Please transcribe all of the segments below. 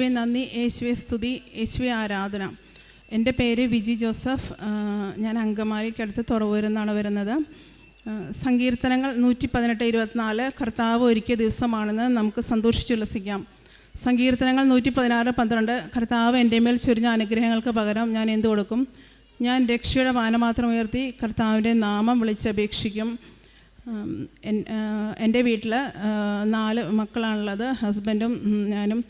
യേശുവെ നന്ദി. യേശുവെ സ്തുതി. യേശുവെ ആരാധന. എന്റെ പേര് വിജി ജോസഫ്. ഞാൻ അങ്കമാലിക്കടുത്ത് തുറവൂരിൽ വരുന്നത്. സങ്കീർത്തനങ്ങൾ നൂറ്റി പതിനെട്ട് ഇരുപത്തിനാല്. കർത്താവ് ഒരുക്കിയ ദിവസമാണെന്ന് നമുക്ക് സന്തോഷിച്ചുല്ലസിക്കാം സങ്കീർത്തനങ്ങൾ നൂറ്റി പതിനാറ് പന്ത്രണ്ട്. കർത്താവ് എന്റെ മേൽ ചൊരിഞ്ഞ അനുഗ്രഹങ്ങൾക്ക് പകരം ഞാൻ എന്തു കൊടുക്കും? ഞാൻ രക്ഷയുടെ പാനമാത്രം ഉയർത്തി കർത്താവിന്റെ നാമം വിളിച്ചപേക്ഷിക്കും. എന്റെ വീട്ടിൽ നാല് മക്കളാണുള്ളത്. ഹസ്ബൻഡും ഞാനും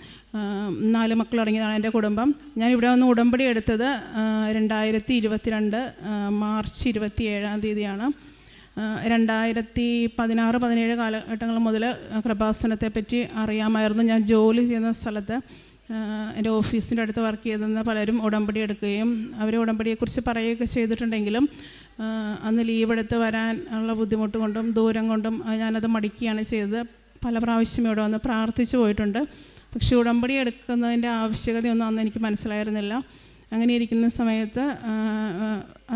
നാല് മക്കളടങ്ങിയതാണ് എന്റെ കുടുംബം. ഞാൻ ഇവിടെ വന്ന് ഉടമ്പടി എടുത്തത് രണ്ടായിരത്തി ഇരുപത്തിരണ്ട് മാർച്ച് ഇരുപത്തി ഏഴാം തീയതിയാണ്. രണ്ടായിരത്തി പതിനാറ് പതിനേഴ് കാലഘട്ടങ്ങൾ മുതൽ കൃപാസനത്തെ പറ്റി അറിയാമായിരുന്നു ഞാൻ ജോലി ചെയ്യുന്ന സ്ഥലത്ത്. എന്റെ ഓഫീസിന്റെ അടുത്ത് വർക്ക് ചെയ്തിരുന്ന പലരും ഉടമ്പടി എടുക്കുകയും അവർ ഉടമ്പടിയെക്കുറിച്ച് പറയുകയൊക്കെ ചെയ്തിട്ടുണ്ടെങ്കിലും അന്ന് ലീവെടുത്ത് വരാൻ ഉള്ള ബുദ്ധിമുട്ട് കൊണ്ടും ദൂരം കൊണ്ടും ഞാനത് മടിക്കുകയാണ് ചെയ്തത്. പല പ്രാവശ്യം ഇവിടെ വന്ന് പ്രാർത്ഥിച്ചു പോയിട്ടുണ്ട്. പക്ഷേ ഉടമ്പടി എടുക്കുന്നതിന്റെ ആവശ്യകതയൊന്നും അന്ന് എനിക്ക് മനസ്സിലായിരുന്നില്ല. അങ്ങനെ ഇരിക്കുന്ന സമയത്ത്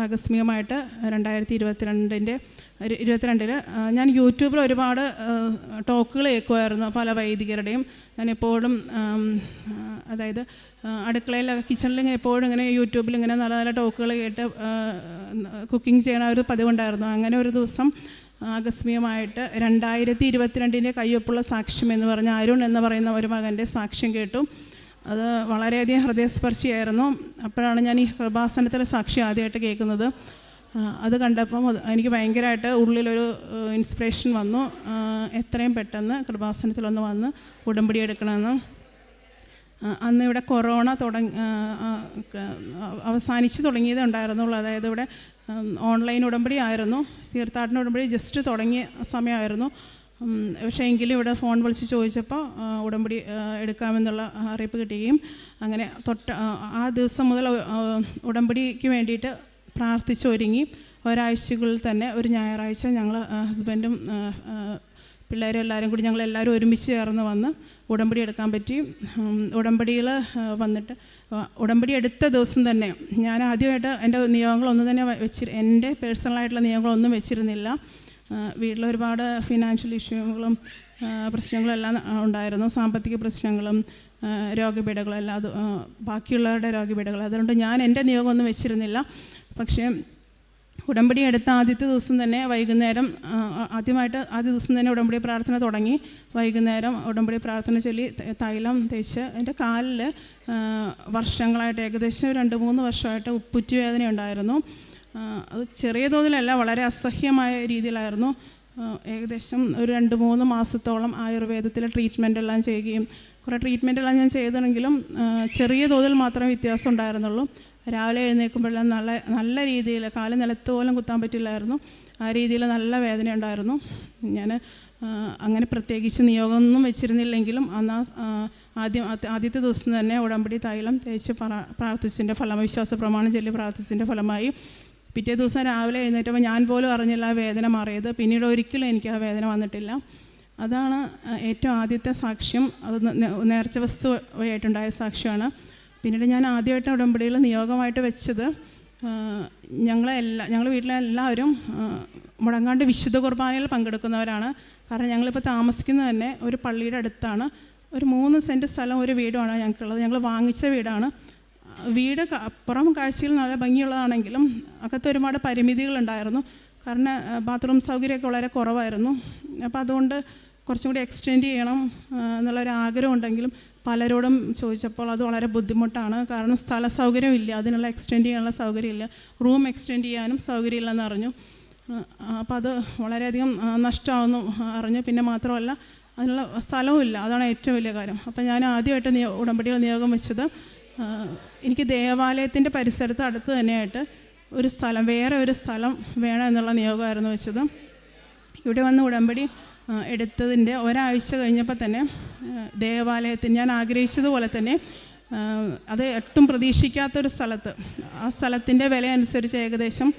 ആകസ്മികമായിട്ട് രണ്ടായിരത്തി ഇരുപത്തിരണ്ടിന്റെ ഇരുപത്തിരണ്ടിൽ ഞാൻ യൂട്യൂബിൽ ഒരുപാട് ടോക്കുകൾ കേൾക്കുമായിരുന്നു പല വൈദികരുടെയും. ഞാൻ എപ്പോഴും അതായത് അടുക്കളയിൽ കിച്ചണിൽ ഇങ്ങനെ എപ്പോഴും ഇങ്ങനെ യൂട്യൂബിൽ ഇങ്ങനെ നല്ല നല്ല ടോക്കുകൾ കേട്ട് കുക്കിംഗ് ചെയ്യണ ഒരു പതിവുണ്ടായിരുന്നു. അങ്ങനെ ഒരു ദിവസം ആകസ്മികമായിട്ട് രണ്ടായിരത്തി ഇരുപത്തിരണ്ടിന്റെ കയ്യൊപ്പുള്ള സാക്ഷ്യം എന്ന് പറഞ്ഞ അരുൺ എന്ന് പറയുന്ന ഒരു മകന്റെ സാക്ഷ്യം കേട്ടു. അത് വളരെയധികം ഹൃദയസ്പർശിയായിരുന്നു. അപ്പോഴാണ് ഞാൻ ഈ കൃപാസനത്തിലെ സാക്ഷി ആദ്യമായിട്ട് കേൾക്കുന്നത്. അത് കണ്ടപ്പം എനിക്ക് ഭയങ്കരമായിട്ട് ഉള്ളിലൊരു ഇൻസ്പിറേഷൻ വന്നു. എത്രയും പെട്ടെന്ന് കൃപാസനത്തിലൊന്ന് വന്ന് ഉടമ്പടി എടുക്കണമെന്ന്. അന്ന് ഇവിടെ കൊറോണ തുടങ്ങി അവസാനിച്ച് തുടങ്ങിയതേ ഉണ്ടായിരുന്നുള്ളൂ. അതായത് ഇവിടെ ഓൺലൈൻ ഉടമ്പടി ആയിരുന്നു. തീർത്ഥാടന ഉടമ്പടി ജസ്റ്റ് തുടങ്ങിയ സമയമായിരുന്നു. പക്ഷേ എങ്കിലും ഇവിടെ ഫോൺ വിളിച്ച് ചോദിച്ചപ്പോൾ ഉടമ്പടി എടുക്കാമെന്നുള്ള അറിയിപ്പ് കിട്ടുകയും അങ്ങനെ തൊട്ട് ആ, ദിവസം മുതൽ ഉടമ്പടിക്ക് വേണ്ടിയിട്ട് പ്രാർത്ഥിച്ചൊരുങ്ങി ഒരാഴ്ചകളിൽ തന്നെ ഒരു ഞായറാഴ്ച ഞങ്ങൾ ഹസ്ബൻഡും പിള്ളേരും എല്ലാവരും കൂടി ഞങ്ങൾ എല്ലാവരും ഒരുമിച്ച് ചേർന്ന് വന്ന് ഉടമ്പടി എടുക്കാൻ പറ്റി. ഉടമ്പടിയിൽ വന്നിട്ട് ഉടമ്പടി എടുത്ത ദിവസം തന്നെ ഞാൻ ആദ്യമായിട്ട് എന്റെ നിയോഗങ്ങളൊന്നും തന്നെ വെച്ചി എന്റെ പേഴ്സണലായിട്ടുള്ള നിയോഗങ്ങളൊന്നും വെച്ചിരുന്നില്ല. വീട്ടിൽ ഒരുപാട് ഫിനാൻഷ്യൽ ഇഷ്യൂകളും പ്രശ്നങ്ങളും എല്ലാം ഉണ്ടായിരുന്നു. സാമ്പത്തിക പ്രശ്നങ്ങളും രോഗപീഠകളും എല്ലാം അത് ബാക്കിയുള്ളവരുടെ രോഗപീഠകൾ. അതുകൊണ്ട് ഞാൻ എന്റെ നിയോഗമൊന്നും വെച്ചിരുന്നില്ല. പക്ഷേ ഉടമ്പടി എടുത്ത ആദ്യത്തെ ദിവസം തന്നെ വൈകുന്നേരം ആദ്യമായിട്ട് ആദ്യ ദിവസം തന്നെ ഉടമ്പടി പ്രാർത്ഥന തുടങ്ങി. വൈകുന്നേരം ഉടമ്പടി പ്രാർത്ഥന ചൊല്ലി തൈലം തേച്ച് എന്റെ കാലിൽ വർഷങ്ങളായിട്ട് ഏകദേശം രണ്ട് മൂന്ന് വർഷമായിട്ട് ഉപ്പുറ്റി വേദന ഉണ്ടായിരുന്നു അത് ചെറിയ തോതിലല്ല വളരെ അസഹ്യമായ രീതിയിലായിരുന്നു. ഏകദേശം ഒരു രണ്ട് മൂന്ന് മാസത്തോളം ആയുർവേദത്തിലെ ട്രീറ്റ്മെന്റ് എല്ലാം ചെയ്യുകയും കുറേ ട്രീറ്റ്മെന്റ് എല്ലാം ഞാൻ ചെയ്തെങ്കിലും ചെറിയ തോതിൽ മാത്രമേ വ്യത്യാസം ഉണ്ടായിരുന്നുള്ളൂ. രാവിലെ എഴുന്നേൽക്കുമ്പോഴെല്ലാം നല്ല നല്ല രീതിയിൽ കാൽ നിലത്ത് പോലും കുത്താൻ പറ്റില്ലായിരുന്നു. ആ രീതിയിൽ നല്ല വേദന ഉണ്ടായിരുന്നു. ഞാൻ അങ്ങനെ പ്രത്യേകിച്ച് നിയോഗമൊന്നും വെച്ചിരുന്നില്ലെങ്കിലും അന്ന് ആദ്യം ആദ്യത്തെ ദിവസം തന്നെ ഉടമ്പടി തൈലം തേച്ച് പ്രാ- പ്രാർത്ഥിച്ചതിന്റെ ഫലം വിശ്വാസ പ്രമാണം ചൊല്ലി പ്രാർത്ഥിച്ചതിന്റെ ഫലമായി പിറ്റേ ദിവസം രാവിലെ എഴുന്നേറ്റപ്പോൾ ഞാൻ പോലും അറിഞ്ഞില്ല ആ വേദന മാറിയത്. പിന്നീട് ഒരിക്കലും എനിക്ക് ആ വേദന വന്നിട്ടില്ല. അതാണ് ഏറ്റവും ആദ്യത്തെ സാക്ഷ്യം. അത് നേർച്ച വസ്തു വഴിയായിട്ടുണ്ടായ സാക്ഷ്യമാണ്. പിന്നീട് ഞാൻ ആദ്യമായിട്ട് ഉടമ്പടിയിൽ നിയോഗമായിട്ട് വെച്ചത് ഞങ്ങളെല്ലാ ഞങ്ങൾ വീട്ടിലെ എല്ലാവരും മുടങ്ങാണ്ട് വിശുദ്ധ കുർബാനയിൽ പങ്കെടുക്കുന്നവരാണ്. കാരണം ഞങ്ങളിപ്പോൾ താമസിക്കുന്നത് തന്നെ ഒരു പള്ളിയുടെ അടുത്താണ്. ഒരു മൂന്ന് സെന്റ് സ്ഥലം ഒരു വീടുമാണ് ഞങ്ങൾക്കുള്ളത്. ഞങ്ങൾ വാങ്ങിച്ച വീടാണ്. വീട് അപ്പുറം പുറം കാഴ്ചയിൽ നല്ല ഭംഗിയുള്ളതാണെങ്കിലും അകത്ത് ഒരുപാട് പരിമിതികളുണ്ടായിരുന്നു. കാരണം ബാത്റൂം സൗകര്യമൊക്കെ വളരെ കുറവായിരുന്നു. അപ്പോൾ അതുകൊണ്ട് കുറച്ചും കൂടി എക്സ്റ്റെൻഡ് ചെയ്യണം എന്നുള്ളൊരു ആഗ്രഹം ഉണ്ടെങ്കിലും പലരോടും ചോദിച്ചപ്പോൾ അത് വളരെ ബുദ്ധിമുട്ടാണ്. കാരണം സ്ഥല സൗകര്യമില്ല. അതിനുള്ള എക്സ്റ്റെൻഡ് ചെയ്യാനുള്ള സൗകര്യമില്ല. റൂം എക്സ്റ്റെൻഡ് ചെയ്യാനും സൗകര്യമില്ലെന്ന് അറിഞ്ഞു. അപ്പോൾ അത് വളരെയധികം നഷ്ടമാകുന്നു അറിഞ്ഞു. പിന്നെ മാത്രമല്ല അതിനുള്ള സ്ഥലവും ഇല്ല അതാണ് ഏറ്റവും വലിയ കാര്യം. അപ്പോൾ ഞാൻ ആദ്യമായിട്ട് നിയോ ഉടമ്പടികൾ നിയോഗം വെച്ചത് എനിക്ക് ദേവാലയത്തിന്റെ പരിസരത്ത് അടുത്ത് തന്നെയായിട്ട് ഒരു സ്ഥലം വേറെ ഒരു സ്ഥലം വേണം എന്നുള്ള നിയോഗമായിരുന്നു വെച്ചത്. ഇവിടെ വന്ന് ഉടമ്പടി എടുത്തതിന്റെ ഒരാഴ്ച കഴിഞ്ഞപ്പോൾ തന്നെ ദേവാലയത്തിൽ ഞാൻ ആഗ്രഹിച്ചതുപോലെ തന്നെ അത് ഒട്ടും പ്രതീക്ഷിക്കാത്തൊരു സ്ഥലത്ത് ആ സ്ഥലത്തിന്റെ വില അനുസരിച്ച് ഏകദേശം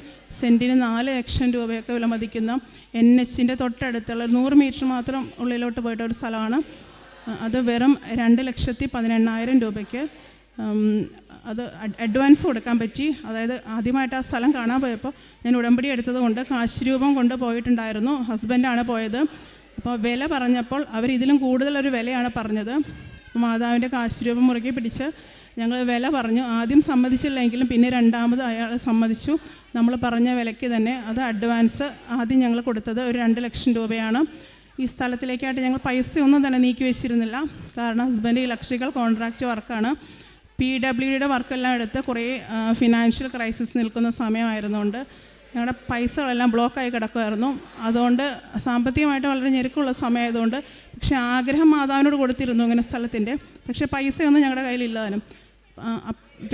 സെന്റിന് നാല് ലക്ഷം രൂപയൊക്കെ വിലമതിക്കുന്ന എൻ എച്ചിന്റെ തൊട്ടടുത്തുള്ള നൂറ് മീറ്റർ മാത്രം ഉള്ളിലോട്ട് പോയിട്ട ഒരു സ്ഥലമാണ് അത് വെറും രണ്ട് ലക്ഷത്തി പതിനെണ്ണായിരം രൂപയ്ക്ക് അത് അഡ്വാൻസ് കൊടുക്കാൻ പറ്റി. അതായത് ആദ്യമായിട്ട് ആ സ്ഥലം കാണാൻ പോയപ്പോൾ ഞാൻ ഉടമ്പടി എടുത്തത് കൊണ്ട് കാശ് രൂപം കൊണ്ട് പോയിട്ടുണ്ടായിരുന്നു. ഹസ്ബൻഡാണ് പോയത്. അപ്പോൾ വില പറഞ്ഞപ്പോൾ അവർ ഇതിലും കൂടുതലൊരു വിലയാണ് പറഞ്ഞത്. മാതാവിന്റെ കാശ് രൂപം മുറുകെ പിടിച്ച് ഞങ്ങൾ വില പറഞ്ഞു. ആദ്യം സമ്മതിച്ചില്ലെങ്കിലും പിന്നെ രണ്ടാമത് അയാൾ സമ്മതിച്ചു. നമ്മൾ പറഞ്ഞ വിലയ്ക്ക് തന്നെ അത് അഡ്വാൻസ് ആദ്യം ഞങ്ങൾ കൊടുത്തത് ഒരു രണ്ട് ലക്ഷം രൂപയാണ്. ഈ സ്ഥലത്തിലേക്കായിട്ട് ഞങ്ങൾ പൈസയൊന്നും തന്നെ നീക്കി വെച്ചിരുന്നില്ല. കാരണം ഹസ്ബൻഡ് ഇലക്ട്രിക്കൽ കോൺട്രാക്റ്റ് വർക്കാണ് പി ഡബ്ല്യു ഡിയുടെ വർക്കെല്ലാം എടുത്ത് കുറേ ഫിനാൻഷ്യൽ ക്രൈസിസ് നിൽക്കുന്ന സമയമായിരുന്നുകൊണ്ട് ഞങ്ങളുടെ പൈസകളെല്ലാം ബ്ലോക്കായി കിടക്കുമായിരുന്നു അതുകൊണ്ട് സാമ്പത്തികമായിട്ട് വളരെ ഞെരുക്കമുള്ള സമയമായതുകൊണ്ട് പക്ഷേ ആഗ്രഹം മാതാവിനോട് കൊടുത്തിരുന്നു ഇങ്ങനെ സ്ഥലത്തിന്റെ. പക്ഷേ പൈസയൊന്നും ഞങ്ങളുടെ കയ്യിലില്ലാതാനും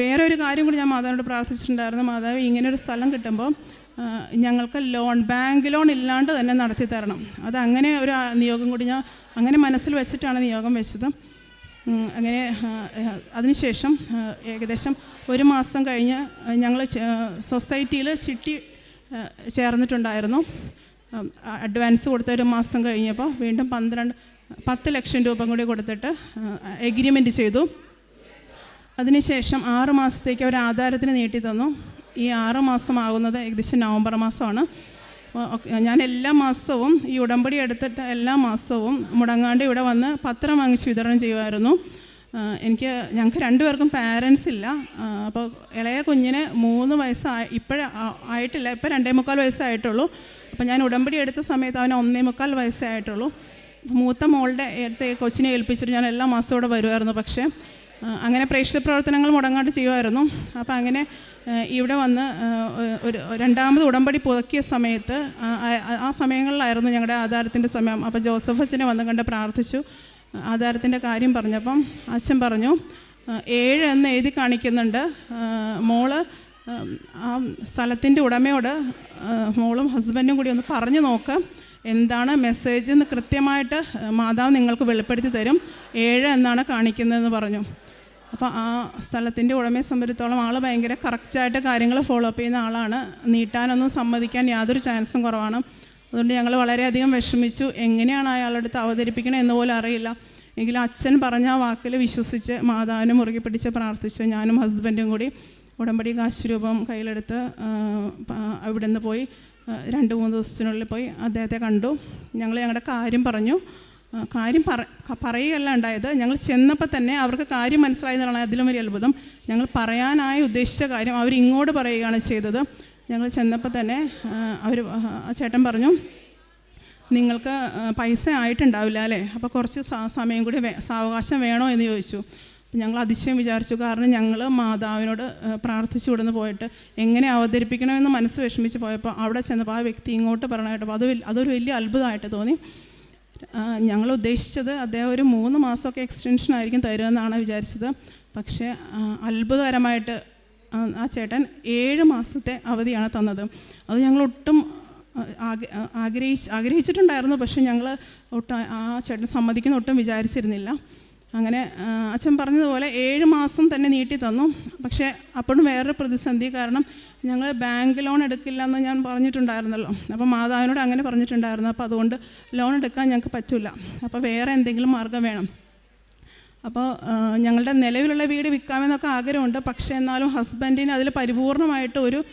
വേറെ ഒരു കാര്യം കൂടി ഞാൻ മാതാവിനോട് പ്രാർത്ഥിച്ചിട്ടുണ്ടായിരുന്നു. മാതാവ് ഇങ്ങനെ ഒരു സ്ഥലം കിട്ടുമ്പോൾ ഞങ്ങൾക്ക് ലോൺ ബാങ്ക് ലോൺ ഇല്ലാണ്ട് തന്നെ നടത്തി തരണം അത് അങ്ങനെ ഒരു നിയോഗം കൂടി ഞാൻ അങ്ങനെ മനസ്സിൽ വെച്ചിട്ടാണ് നിയോഗം വെച്ചത്. അങ്ങനെ അതിനുശേഷം ഏകദേശം ഒരു മാസം കഴിഞ്ഞ് ഞങ്ങൾ സൊസൈറ്റിയിൽ ചിട്ടി ചേർന്നിട്ടുണ്ടായിരുന്നു. അഡ്വാൻസ് കൊടുത്ത ഒരു മാസം കഴിഞ്ഞപ്പോൾ വീണ്ടും പന്ത്രണ്ട് പത്ത് ലക്ഷം രൂപ കൂടി കൊടുത്തിട്ട് എഗ്രിമെന്റ് ചെയ്തു. അതിനുശേഷം ആറ് മാസത്തേക്ക് അവർ ആധാരത്തിന് നീട്ടി തന്നു. ഈ ആറ് മാസമാകുന്നത് ഏകദേശം നവംബർ മാസമാണ്. ഞാൻ എല്ലാ മാസവും ഈ ഉടമ്പടി എടുത്തിട്ട് എല്ലാ മാസവും മുടങ്ങാണ്ട് ഇവിടെ വന്ന് പത്രം വാങ്ങിച്ച് വിതരണം ചെയ്യുമായിരുന്നു. എനിക്ക് ഞങ്ങൾക്ക് രണ്ടുപേർക്കും പാരൻസ് ഇല്ല. അപ്പോൾ ഇളയ കുഞ്ഞിന് മൂന്ന് വയസ്സായി ഇപ്പോഴ ആയിട്ടില്ല. ഇപ്പോൾ രണ്ടേ മുക്കാൽ വയസ്സായിട്ടുള്ളൂ അപ്പോൾ ഞാൻ ഉടമ്പടി എടുത്ത സമയത്ത് അവന് ഒന്നേ മുക്കാൽ വയസ്സായിട്ടുള്ളൂ മൂത്ത മോളുടെ അടുത്ത് കൊച്ചിനെ ഏൽപ്പിച്ചിട്ട് ഞാൻ എല്ലാ മാസവും ഇവിടെ വരുമായിരുന്നു. പക്ഷേ അങ്ങനെ പ്രേക്ഷിത പ്രവർത്തനങ്ങൾ മുടങ്ങാണ്ട് ചെയ്യുമായിരുന്നു. അപ്പോൾ അങ്ങനെ ഇവിടെ വന്ന് ഒരു രണ്ടാമത് ഉടമ്പടി പുതുക്കിയ സമയത്ത് ആ, സമയങ്ങളിലായിരുന്നു ഞങ്ങളുടെ ആധാരത്തിന്റെ സമയം. അപ്പോൾ ജോസഫ് അച്ഛനെ വന്ന് കണ്ട് പ്രാർത്ഥിച്ചു. ആധാരത്തിന്റെ കാര്യം പറഞ്ഞപ്പം അച്ഛൻ പറഞ്ഞു ഏഴ് എന്ന് എഴുതി കാണിക്കുന്നുണ്ട്. മോൾ ആ, സ്ഥലത്തിന്റെ ഉടമയോട് മോളും ഹസ്ബൻഡും കൂടി ഒന്ന് പറഞ്ഞു നോക്ക്. എന്താണ് മെസ്സേജ് എന്ന് കൃത്യമായിട്ട് മാതാവ് നിങ്ങൾക്ക് വെളിപ്പെടുത്തി തരും. ഏഴ് എന്നാണ് കാണിക്കുന്നതെന്ന് പറഞ്ഞു. അപ്പോൾ ആ സ്ഥലത്തിന്റെ ഉടമയെ സംബന്ധിച്ചിടത്തോളം ആൾ ഭയങ്കര കറക്റ്റായിട്ട് കാര്യങ്ങൾ ഫോളോ അപ്പ് ചെയ്യുന്ന ആളാണ്. നീട്ടാനൊന്നും സമ്മതിക്കാൻ യാതൊരു ചാൻസും കുറവാണ്. അതുകൊണ്ട് ഞങ്ങൾ വളരെയധികം വിഷമിച്ചു. എങ്ങനെയാണ് അയാളുടെ അടുത്ത് അവതരിപ്പിക്കണം എന്ന് പോലും അറിയില്ല. എങ്കിലും അച്ഛൻ പറഞ്ഞ ആ വാക്കിൽ വിശ്വസിച്ച് മാതാവിനെ മുറുകെ പിടിച്ച് പ്രാർത്ഥിച്ചു. ഞാനും ഹസ്ബൻഡും കൂടി ഉടമ്പടി കാശ് രൂപം കയ്യിലെടുത്ത് അവിടെ നിന്ന് പോയി രണ്ട് മൂന്ന് ദിവസത്തിനുള്ളിൽ പോയി അദ്ദേഹത്തെ കണ്ടു. ഞങ്ങൾ ഞങ്ങളുടെ കാര്യം പറഞ്ഞു. കാര്യം പറ പറയുകയല്ല ഉണ്ടായത്. ഞങ്ങൾ ചെന്നപ്പോൾ തന്നെ അവർക്ക് കാര്യം മനസ്സിലായതാണ് അതിലും വലിയ അത്ഭുതം. ഞങ്ങൾ പറയാനായി ഉദ്ദേശിച്ച കാര്യം അവർ ഇങ്ങോട്ട് പറയുകയാണ് ചെയ്തത്. ഞങ്ങൾ ചെന്നപ്പോൾ തന്നെ അവർ ചേട്ടൻ പറഞ്ഞു നിങ്ങൾക്ക് പൈസ ആയിട്ടുണ്ടാവില്ല അല്ലേ? അപ്പോൾ കുറച്ച് സമയം കൂടി സാവകാശം വേണോ? എന്ന് ചോദിച്ചു. ഞങ്ങൾ അതിശയം വിചാരിച്ചു. കാരണം ഞങ്ങൾ മാതാവിനോട് പ്രാർത്ഥിച്ചു കൊടുന്ന് പോയിട്ട് എങ്ങനെ അവതരിപ്പിക്കണമെന്ന് മനസ്സ് വിഷമിച്ച് പോയപ്പോൾ അവിടെ ചെന്നപ്പോൾ ആ വ്യക്തി ഇങ്ങോട്ട് വലിയ- അതൊരു വലിയ അത്ഭുതമായിട്ട് തോന്നി. ഞങ്ങൾ ഉദ്ദേശിച്ചത് അദ്ദേഹം ഒരു മൂന്ന് മാസമൊക്കെ എക്സ്റ്റൻഷൻ ആയിരിക്കും തരുമെന്നാണ് വിചാരിച്ചത്. പക്ഷേ അത്ഭുതകരമായിട്ട് ആ, ചേട്ടൻ ഏഴ് മാസത്തെ അവധിയാണ് തന്നത്. അത് ഞങ്ങൾ ഒട്ടും ആഗ്രഹിച്ച് ആഗ്രഹിച്ചിട്ടുണ്ടായിരുന്നു. പക്ഷേ ഞങ്ങൾ ഒട്ടും ആ ചേട്ടൻ സമ്മതിക്കുന്ന ഒട്ടും വിചാരിച്ചിരുന്നില്ല. അങ്ങനെ അച്ഛൻ പറഞ്ഞതുപോലെ ഏഴ് മാസം തന്നെ നീട്ടി തന്നു. പക്ഷേ അപ്പോഴും വേറൊരു പ്രതിസന്ധി കാരണം ഞങ്ങൾ ബാങ്ക് ലോൺ എടുക്കില്ല എന്ന് ഞാൻ പറഞ്ഞിട്ടുണ്ടായിരുന്നല്ലോ. അപ്പോൾ മാതാവിനോട് അങ്ങനെ പറഞ്ഞിട്ടുണ്ടായിരുന്നു. അപ്പോൾ അതുകൊണ്ട് ലോൺ എടുക്കാൻ ഞങ്ങൾക്ക് പറ്റില്ല. അപ്പോൾ വേറെ എന്തെങ്കിലും മാർഗം വേണം. അപ്പോൾ ഞങ്ങളുടെ നിലവിലുള്ള വീട് വിൽക്കാമെന്നൊക്കെ ആഗ്രഹമുണ്ട്. പക്ഷേ എന്നാലും ഹസ്ബൻഡിന് അതിൽ പരിപൂർണമായിട്ട് ഒരു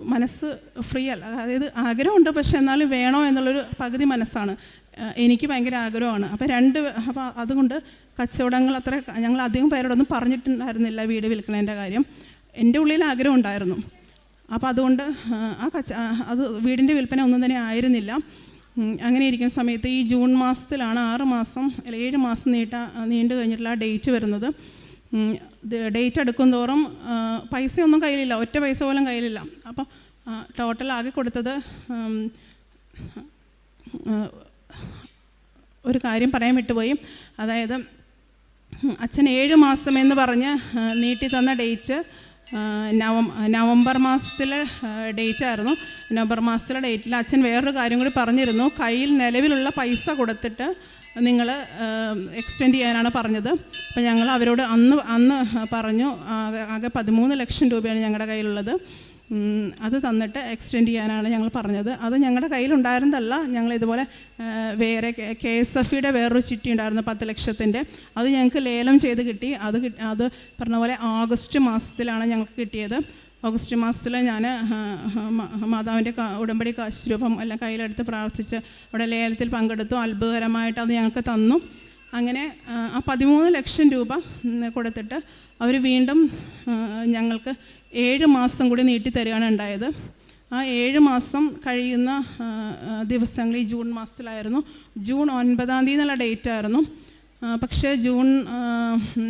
മനസ്സ് ഫ്രീ അല്ല. അതായത് ആഗ്രഹമുണ്ട്. പക്ഷേ എന്നാലും വേണോ എന്നുള്ളൊരു പകുതി മനസ്സാണ്. എനിക്ക് ഭയങ്കര ആഗ്രഹമാണ്. അപ്പോൾ രണ്ട് അപ്പോൾ അതുകൊണ്ട് കച്ചവടങ്ങൾ അത്ര ഞങ്ങൾ അധികം പേരോടൊന്നും പറഞ്ഞിട്ടുണ്ടായിരുന്നില്ല വീട് വിൽക്കുന്നതിന്റെ കാര്യം. എന്റെ ഉള്ളിൽ ആഗ്രഹം ഉണ്ടായിരുന്നു. അപ്പോൾ അതുകൊണ്ട് ആ, കച്ച അത് വീടിന്റെ വിൽപ്പന ഒന്നും തന്നെ ആയിരുന്നില്ല. അങ്ങനെ ഇരിക്കുന്ന സമയത്ത് ഈ ജൂൺ മാസത്തിലാണ് ആറ് മാസം അല്ല ഏഴ് മാസം നീട്ട നീണ്ടു കഴിഞ്ഞിട്ടുള്ള ആ ഡേറ്റ് വരുന്നത്. ഡേറ്റ് എടുക്കും തോറും പൈസയൊന്നും കയ്യിലില്ല. ഒറ്റ പൈസ പോലും കയ്യിലില്ല. അപ്പോൾ ടോട്ടൽ ആകെ കൊടുത്തത് ഒരു കാര്യം പറയാൻ വിട്ടുപോയി. അതായത് അച്ഛൻ ഏഴ് മാസം എന്ന് പറഞ്ഞ് നീട്ടി തന്ന ഡേറ്റ് നവം നവംബർ മാസത്തിലെ ഡേറ്റായിരുന്നു. നവംബർ മാസത്തിലെ ഡേറ്റിൽ അച്ഛൻ വേറൊരു കാര്യം കൂടി പറഞ്ഞിരുന്നു. കയ്യിൽ നിലവിലുള്ള പൈസ കൊടുത്തിട്ട് നിങ്ങൾ എക്സ്റ്റെൻഡ് ചെയ്യാനാണ് പറഞ്ഞത്. അപ്പോൾ ഞങ്ങൾ അവരോട് അന്ന് അന്ന് പറഞ്ഞു. ആകെ പതിമൂന്ന് ലക്ഷം രൂപയാണ് ഞങ്ങളുടെ കയ്യിലുള്ളത്. അത് തന്നിട്ട് എക്സ്റ്റെൻഡ് ചെയ്യാനാണ് ഞങ്ങൾ പറഞ്ഞത്. അത് ഞങ്ങളുടെ കയ്യിലുണ്ടായിരുന്നതല്ല. ഞങ്ങൾ ഇതുപോലെ വേറെ കെ എസ് എഫ് ഇയുടെ വേറൊരു ചിട്ടി ഉണ്ടായിരുന്നു പത്ത് ലക്ഷത്തിന്റെ. അത് ഞങ്ങൾക്ക് ലേലം ചെയ്ത് കിട്ടി. അത് അത് പറഞ്ഞ പോലെ ഓഗസ്റ്റ് മാസത്തിലാണ് ഞങ്ങൾക്ക് കിട്ടിയത്. ഓഗസ്റ്റ് മാസത്തിൽ ഞാൻ മാതാവിന്റെ ഉടമ്പടി കാശ് രൂപം എല്ലാം കയ്യിലെടുത്ത് പ്രാർത്ഥിച്ച് അവിടെ ലേലത്തിൽ പങ്കെടുത്തു. അത്ഭുതകരമായിട്ട് അത് ഞങ്ങൾക്ക് തന്നു. അങ്ങനെ ആ, പതിമൂന്ന് ലക്ഷം രൂപ കൊടുത്തിട്ട് അവർ വീണ്ടും ഞങ്ങൾക്ക് ഏഴ് മാസം കൂടി നീട്ടി തരികയാണ് ഉണ്ടായത്. ആ ഏഴ് മാസം കഴിയുന്ന ഈ ജൂൺ മാസത്തിലായിരുന്നു. ജൂൺ ഒൻപതാം തീയതി എന്നുള്ള ഡേറ്റ് ആയിരുന്നു. പക്ഷേ ജൂൺ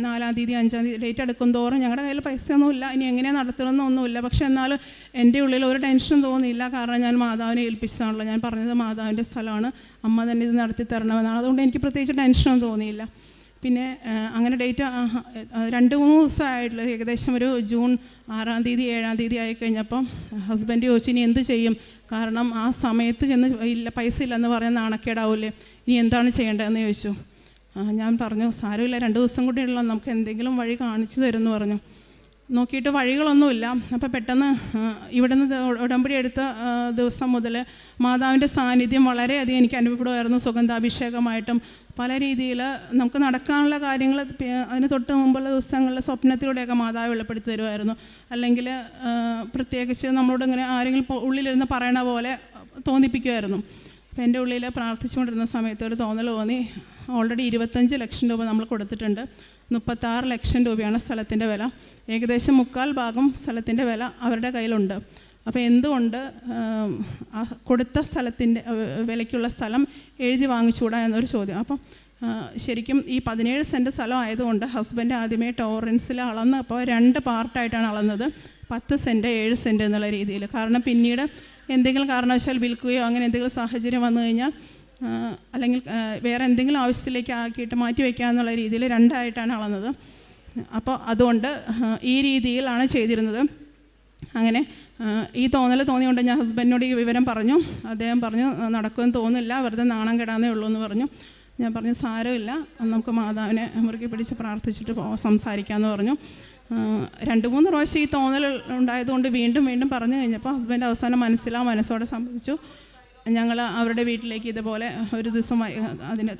നാലാം തീയതി അഞ്ചാം തീയതി ഡേറ്റ് എടുക്കും തോറും ഞങ്ങളുടെ കയ്യിൽ പൈസയൊന്നുമില്ല. ഇനി എങ്ങനെയാണ് നടത്തണമെന്നൊന്നുമില്ല. പക്ഷേ എന്നാൽ എന്റെ ഉള്ളിൽ ഒരു ടെൻഷൻ തോന്നിയില്ല. കാരണം ഞാൻ മാതാവിനെ ഏൽപ്പിച്ചതാണല്ലോ ഞാൻ പറഞ്ഞത് മാതാവിന്റെ സ്ഥലമാണ്. അമ്മ തന്നെ ഇത് നടത്തി തരണമെന്നാണ്. അതുകൊണ്ട് എനിക്ക് പ്രത്യേകിച്ച് ടെൻഷനൊന്നും തോന്നിയില്ല. പിന്നെ അങ്ങനെ ഡേറ്റ് രണ്ട് മൂന്ന് ദിവസമായിട്ടുള്ള ഏകദേശം ഒരു ജൂൺ ആറാം തീയതി ഏഴാം തീയതി ആയി കഴിഞ്ഞപ്പം ഹസ്ബൻഡ് ചോദിച്ചു ഇനി എന്ത് ചെയ്യും? കാരണം ആ സമയത്ത് ചെന്ന് ഇല്ല പൈസ ഇല്ലെന്ന് പറയാൻ നാണക്കേടാവൂലേ ഇനി എന്താണ് ചെയ്യേണ്ടതെന്ന് ചോദിച്ചു. ഞാൻ പറഞ്ഞു സാരമില്ല രണ്ട് ദിവസം കൂടി ഉള്ളൂ നമുക്ക് എന്തെങ്കിലും വഴി കാണിച്ചു തരുമെന്ന് പറഞ്ഞു. നോക്കിയിട്ട് വഴികളൊന്നുമില്ല. അപ്പോൾ പെട്ടെന്ന് ഇവിടെ ഇവിടുന്ന് ഉടമ്പടി എടുത്ത ദിവസം മുതൽ മാതാവിന്റെ സാന്നിധ്യം വളരെയധികം എനിക്ക് അനുഭവപ്പെടുമായിരുന്നു. സുഗന്ധാഭിഷേകമായിട്ടും പല രീതിയിൽ നമുക്ക് നടക്കാനുള്ള കാര്യങ്ങൾ അതിന് തൊട്ട് മുമ്പുള്ള ദിവസങ്ങളിൽ സ്വപ്നത്തിലൂടെയൊക്കെ മാതാവ് വെളിപ്പെടുത്തി തരുമായിരുന്നു. അല്ലെങ്കിൽ പ്രത്യേകിച്ച് നമ്മളോട് ഇങ്ങനെ ആരെങ്കിലും ഉള്ളിലിരുന്ന് പറയണ പോലെ തോന്നിപ്പിക്കുമായിരുന്നു. അപ്പോൾ എന്റെ ഉള്ളിൽ പ്രാർത്ഥിച്ചുകൊണ്ടിരുന്ന സമയത്ത് ഒരു തോന്നൽ തോന്നി. ഓൾറെഡി ഇരുപത്തഞ്ച് ലക്ഷം രൂപ നമ്മൾ കൊടുത്തിട്ടുണ്ട്. മുപ്പത്താറ് ലക്ഷം രൂപയാണ് സ്ഥലത്തിന്റെ വില. ഏകദേശം മുക്കാൽ ഭാഗം സ്ഥലത്തിന്റെ വില അവരുടെ കയ്യിലുണ്ട്. അപ്പോൾ എന്തുകൊണ്ട് കൊടുത്ത സ്ഥലത്തിന്റെ വിലയ്ക്കുള്ള സ്ഥലം എഴുതി വാങ്ങിച്ചുകൂടാ എന്നൊരു ചോദ്യം. അപ്പം ശരിക്കും ഈ പതിനേഴ് സെന്റ് സ്ഥലം ആയതുകൊണ്ട് ഹസ്ബൻഡ് ആദ്യമേ ടോറൻസിൽ അളന്ന് അപ്പോൾ രണ്ട് പാർട്ടായിട്ടാണ് അളന്നത്. പത്ത് സെന്റ് ഏഴ് സെന്റ് എന്നുള്ള രീതിയിൽ. കാരണം പിന്നീട് എന്തെങ്കിലും കാരണവശാൽ വിൽക്കുകയോ അങ്ങനെ എന്തെങ്കിലും സാഹചര്യം വന്നു കഴിഞ്ഞാൽ അല്ലെങ്കിൽ വേറെ എന്തെങ്കിലും ആവശ്യത്തിലേക്ക് ആക്കിയിട്ട് മാറ്റി വയ്ക്കാമെന്നുള്ള രീതിയിൽ രണ്ടായിട്ടാണ് അളന്നത്. അപ്പോൾ അതുകൊണ്ട് ഈ രീതിയിലാണ് ചെയ്തിരുന്നത്. അങ്ങനെ ഈ തോന്നൽ തോന്നിയുകൊണ്ട് ഞാൻ ഹസ്ബൻഡിനോട് ഈ വിവരം പറഞ്ഞു. അദ്ദേഹം പറഞ്ഞു നടക്കുമെന്ന് തോന്നില്ല വെറുതെ നാണം കെടാന്നേ ഉള്ളൂ എന്ന് പറഞ്ഞു. ഞാൻ പറഞ്ഞു സാരമില്ല നമുക്ക് മാതാവിനെ മുറുകി പിടിച്ച് പ്രാർത്ഥിച്ചിട്ട് സംസാരിക്കാമെന്ന് പറഞ്ഞു. രണ്ട് മൂന്ന് പ്രാവശ്യം ഈ തോന്നൽ ഉണ്ടായതുകൊണ്ട് വീണ്ടും വീണ്ടും പറഞ്ഞു കഴിഞ്ഞപ്പോൾ ഹസ്ബൻഡ് അവസാനം മനസ്സിലാ മനസ്സോടെ സംഭവിച്ചു. ഞങ്ങൾ അവരുടെ വീട്ടിലേക്ക് ഇതുപോലെ ഒരു ദിവസം അതിന്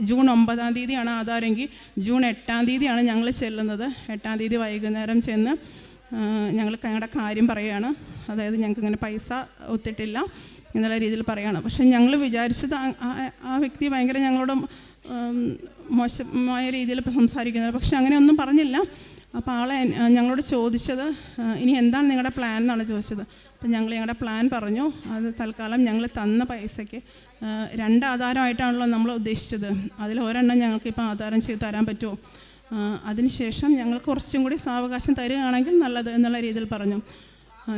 ജൂൺ ഒമ്പതാം തീയതിയാണ് ആധാരെങ്കിൽ ജൂൺ എട്ടാം തീയതിയാണ് ഞങ്ങൾ ചെല്ലുന്നത്. എട്ടാം തീയതി വൈകുന്നേരം ചെന്ന് ഞങ്ങൾ ഞങ്ങളുടെ കാര്യം പറയുകയാണ്. അതായത് ഞങ്ങൾക്ക് ഇങ്ങനെ പൈസ ഒത്തിട്ടില്ല എന്നുള്ള രീതിയിൽ പറയുകയാണ്. പക്ഷെ ഞങ്ങൾ വിചാരിച്ചത് ആ വ്യക്തി ഭയങ്കര ഞങ്ങളോട് മോശമായ രീതിയിൽ സംസാരിക്കുന്നത്. പക്ഷെ അങ്ങനെയൊന്നും പറഞ്ഞില്ല. അപ്പോൾ ആളെ ഞങ്ങളോട് ചോദിച്ചത് ഇനി എന്താണ് നിങ്ങളുടെ പ്ലാൻ എന്നാണ് ചോദിച്ചത്. അപ്പം ഞങ്ങൾ ഞങ്ങളുടെ പ്ലാൻ പറഞ്ഞു. അത് തൽക്കാലം ഞങ്ങൾ തന്ന പൈസയ്ക്ക് രണ്ട് ആധാരമായിട്ടാണല്ലോ നമ്മൾ ഉദ്ദേശിച്ചത്. അതിൽ ഒരെണ്ണം ഞങ്ങൾക്ക് ഇപ്പോൾ ആധാരം ചെയ്ത് തരാൻ പറ്റുമോ? അതിനുശേഷം ഞങ്ങൾ കുറച്ചും കൂടി സാവകാശം തരികയാണെങ്കിൽ നല്ലത് എന്നുള്ള രീതിയിൽ പറഞ്ഞു.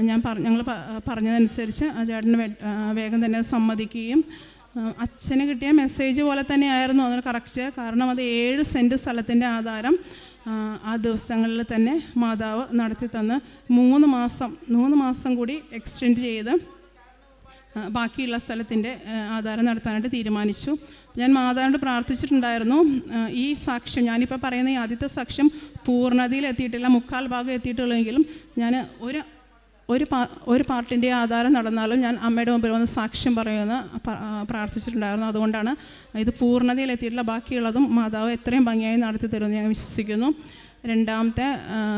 ഞാൻ ഞങ്ങൾ പറഞ്ഞതനുസരിച്ച് ആ ചേട്ടന് വേഗം തന്നെ സമ്മതിക്കുകയും അച്ഛന് കിട്ടിയ മെസ്സേജ് പോലെ തന്നെയായിരുന്നു. അതിന് കറക്റ്റ് കാരണം അത് ഏഴ് സെന്റ് സ്ഥലത്തിന്റെ ആധാരം. ആ, ദിവസങ്ങളിൽ തന്നെ മാതാവ് നടത്തി തന്ന് മൂന്ന് മാസം മൂന്ന് മാസം കൂടി എക്സ്റ്റെൻഡ് ചെയ്ത് ബാക്കിയുള്ള സ്ഥലത്തിന്റെ ആധാരം നടത്താനായിട്ട് തീരുമാനിച്ചു. ഞാൻ മാതാവിനോട് പ്രാർത്ഥിച്ചിട്ടുണ്ടായിരുന്നു. ഈ സാക്ഷ്യം ഞാനിപ്പോൾ പറയുന്ന ഈ ആദ്യത്തെ സാക്ഷ്യം പൂർണതയിൽ എത്തിയിട്ടില്ല മുക്കാൽ ഭാഗം എത്തിയിട്ടുള്ളെങ്കിലും ഞാൻ ഒരു ഒരു പാ ഒരു പാർട്ടിന്റെ ആധാരം നടന്നാലും ഞാൻ അമ്മയുടെ മുമ്പിൽ വന്ന് സാക്ഷ്യം പറയുമെന്ന് പ്രാർത്ഥിച്ചിട്ടുണ്ടായിരുന്നു. അതുകൊണ്ടാണ് ഇത് പൂർണതയിലെത്തിയിട്ടുള്ള ബാക്കിയുള്ളതും മാതാവ് എത്രയും ഭംഗിയായി നടത്തി തരുമെന്ന് ഞാൻ വിശ്വസിക്കുന്നു. രണ്ടാമത്തെ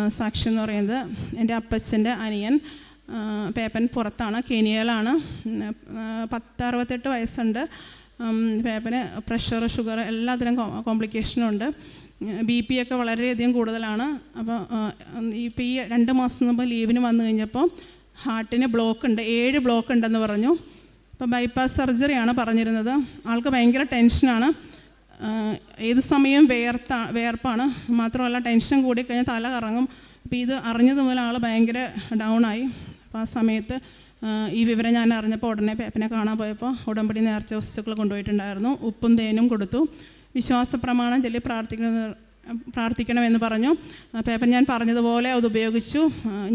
സാക്ഷ്യം എന്ന് പറയുന്നത് എന്റെ അപ്പച്ചന്റെ അനിയൻ പേപ്പൻ പുറത്താണ് കെനിയയിലാണ്. ഉം, ആ, പത്ത് അറുപത്തെട്ട് വയസ്സുണ്ട് പേപ്പന് പ്രഷർ ഷുഗർ എല്ലാത്തിനും കോംപ്ലിക്കേഷനും ഉണ്ട് ബി പി ഒക്കെ വളരെയധികം കൂടുതലാണ്. അപ്പോൾ ഇപ്പോൾ ഈ രണ്ട് മാസം മുമ്പ് ലീവിന് വന്നു കഴിഞ്ഞപ്പോൾ ഹാർട്ടിന് ബ്ലോക്ക് ഉണ്ട് ഏഴ് ബ്ലോക്ക് ഉണ്ടെന്ന് പറഞ്ഞു. അപ്പോൾ ബൈപ്പാസ് സർജറിയാണ് പറഞ്ഞിരുന്നത്. ആൾക്ക് ഭയങ്കര ടെൻഷനാണ്. ഏത് സമയം വേർത്ത വേർപ്പാണ്. മാത്രമല്ല ടെൻഷൻ കൂടിക്കഴിഞ്ഞാൽ തല കറങ്ങും. അപ്പോൾ ഇത് അറിഞ്ഞത് മുതൽ ആൾ ഭയങ്കര ഡൗൺ ആയി. അപ്പോൾ ആ സമയത്ത് ഈ വിവരം ഞാൻ അറിഞ്ഞപ്പോൾ ഉടനെ പേപ്പനെ കാണാൻ പോയപ്പോൾ ഉടമ്പടി നേർച്ച വസ്തുക്കൾ കൊണ്ടുപോയിട്ടുണ്ടായിരുന്നു. ഉപ്പും തേനും കൊടുത്തു. വിശ്വാസ പ്രമാണം ചൊല്ലി പ്രാർത്ഥിക്കുന്ന പ്രാർത്ഥിക്കണമെന്ന് പറഞ്ഞു. പേപ്പർ ഞാൻ പറഞ്ഞതുപോലെ അത് ഉപയോഗിച്ചു.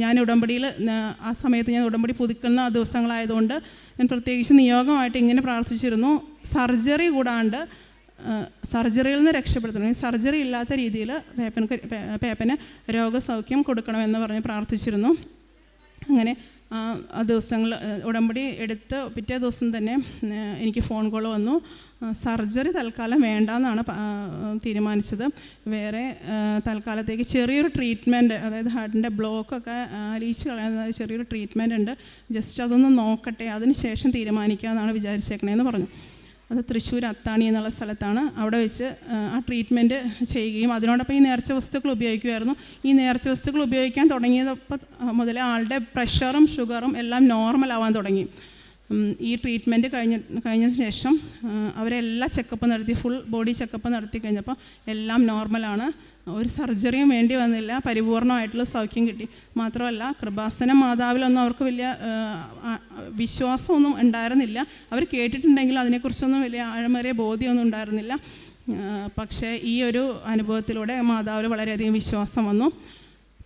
ഞാൻ ഉടമ്പടിയിൽ ആ സമയത്ത് ഞാൻ ഉടമ്പടി പുതുക്കുന്ന ദിവസങ്ങളായതുകൊണ്ട് ഞാൻ പ്രത്യേകിച്ച് നിയോഗമായിട്ട് ഇങ്ങനെ പ്രാർത്ഥിച്ചിരുന്നു. സർജറി കൂടാണ്ട് സർജറിയിൽ നിന്ന് രക്ഷപ്പെടുത്തണം. സർജറി ഇല്ലാത്ത രീതിയിൽ പേപ്പന് പേപ്പന് രോഗസൗഖ്യം കൊടുക്കണമെന്ന് പറഞ്ഞ് പ്രാർത്ഥിച്ചിരുന്നു. അങ്ങനെ ആ ദിവസങ്ങൾ ഉടമ്പടി എടുത്ത് പിറ്റേ ദിവസം തന്നെ എനിക്ക് ഫോൺ കോൾ വന്നു. സർജറി തൽക്കാലം വേണ്ടെന്നാണ് തീരുമാനിച്ചത്. വേറെ തൽക്കാലത്തേക്ക് ചെറിയൊരു ട്രീറ്റ്മെന്റ് അതായത് ഹാർട്ടിന്റെ ബ്ലോക്കൊക്കെ അലിയിച്ച് കളയുന്ന ചെറിയൊരു ട്രീറ്റ്മെന്റ് ഉണ്ട്. ജസ്റ്റ് അതൊന്ന് നോക്കട്ടെ അതിന് ശേഷം തീരുമാനിക്കാമെന്നാണ് വിചാരിച്ചേക്കണേന്ന് പറഞ്ഞു. അത് തൃശ്ശൂർ അത്താണി എന്നുള്ള സ്ഥലത്താണ് അവിടെ വെച്ച് ആ, ട്രീറ്റ്മെന്റ് ചെയ്യുകയും അതിനോടൊപ്പം ഈ നേർച്ച വസ്തുക്കൾ ഉപയോഗിക്കുമായിരുന്നു. ഈ നേർച്ച വസ്തുക്കൾ ഉപയോഗിക്കാൻ തുടങ്ങിയതപ്പോൾ മുതൽ ആളുടെ പ്രഷറും ഷുഗറും എല്ലാം നോർമൽ ആവാൻ തുടങ്ങി. ഈ ട്രീറ്റ്മെന്റ് കഴിഞ്ഞ കഴിഞ്ഞ ശേഷം അവരെല്ലാ ചെക്കപ്പ് നടത്തി ഫുൾ ബോഡി ചെക്കപ്പ് നടത്തി കഴിഞ്ഞപ്പോൾ എല്ലാം നോർമലാണ് ഒരു സർജറിയും വേണ്ടി വന്നില്ല. പരിപൂർണമായിട്ടുള്ള സൗഖ്യം കിട്ടി. മാത്രമല്ല കൃപാസന മാതാവിലൊന്നും അവർക്ക് വലിയ വിശ്വാസമൊന്നും ഉണ്ടായിരുന്നില്ല. അവർ കേട്ടിട്ടുണ്ടെങ്കിൽ അതിനെക്കുറിച്ചൊന്നും വലിയ ആഴമേറിയ ബോധ്യമൊന്നും ഉണ്ടായിരുന്നില്ല. പക്ഷേ ഈ ഒരു അനുഭവത്തിലൂടെ മാതാവിൽ വളരെയധികം വിശ്വാസം വന്നു.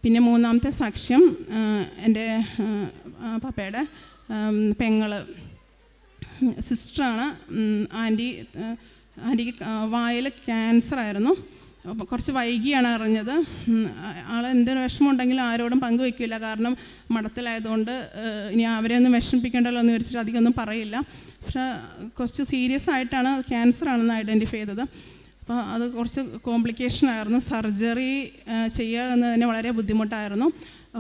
പിന്നെ മൂന്നാമത്തെ സാക്ഷ്യം എന്റെ പപ്പയുടെ പെങ്ങൾ സിസ്റ്ററാണ് ആന്റി ആന്റിക്ക് വായിൽ ക്യാൻസർ ആയിരുന്നു അപ്പോൾ കുറച്ച് വൈകിയാണ് അറിഞ്ഞത്. ആൾ എന്തൊരു വിഷമം ഉണ്ടെങ്കിലും ആരോടും പങ്കുവെക്കില്ല. കാരണം മഠത്തിലായതുകൊണ്ട് ഇനി അവരെ ഒന്നും വിഷമിപ്പിക്കേണ്ടല്ലോ എന്ന് വിചാരിച്ചിട്ട് അധികമൊന്നും പറയില്ല. പക്ഷേ കുറച്ച് സീരിയസ് ആയിട്ടാണ് ക്യാൻസർ ആണെന്ന് ഐഡന്റിഫൈ ചെയ്തത്. അപ്പോൾ അത് കുറച്ച് കോംപ്ലിക്കേഷൻ ആയിരുന്നു. സർജറി ചെയ്യുക എന്ന് തന്നെ വളരെ ബുദ്ധിമുട്ടായിരുന്നു.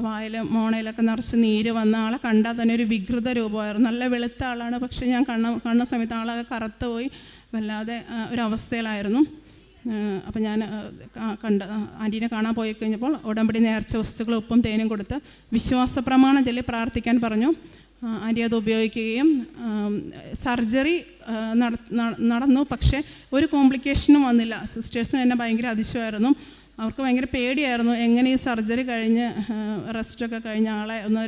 വായിൽ മോണയിലൊക്കെ നിറച്ച് നീര് വന്ന ആളെ കണ്ടാൽ തന്നെ ഒരു വികൃത രൂപമായിരുന്നു. നല്ല വെളുത്ത ആളാണ് പക്ഷേ ഞാൻ കണ്ണ കണ്ണ സമയത്ത് ആളൊക്കെ കറുത്ത് പോയി വല്ലാതെ ഒരവസ്ഥയിലായിരുന്നു അപ്പം ഞാൻ കണ്ട ആന്റീനെ കാണാൻ പോയി കഴിഞ്ഞപ്പോൾ ഉടമ്പടി നേർച്ച വസ്തുക്കൾ ഉപ്പും തേനും കൊടുത്ത് വിശ്വാസ പ്രമാണം ചൊല്ലി പ്രാർത്ഥിക്കാൻ പറഞ്ഞു. ആന്റി അത് ഉപയോഗിക്കുകയും സർജറി നടന്നു. പക്ഷേ ഒരു കോംപ്ലിക്കേഷനും വന്നില്ല. സിസ്റ്റേഴ്സിന് എന്നെ ഭയങ്കര അതിശയമായിരുന്നു. അവർക്ക് ഭയങ്കര പേടിയായിരുന്നു. എങ്ങനെ ഈ സർജറി കഴിഞ്ഞ് റെസ്റ്റൊക്കെ കഴിഞ്ഞ ആളെ ഒന്ന്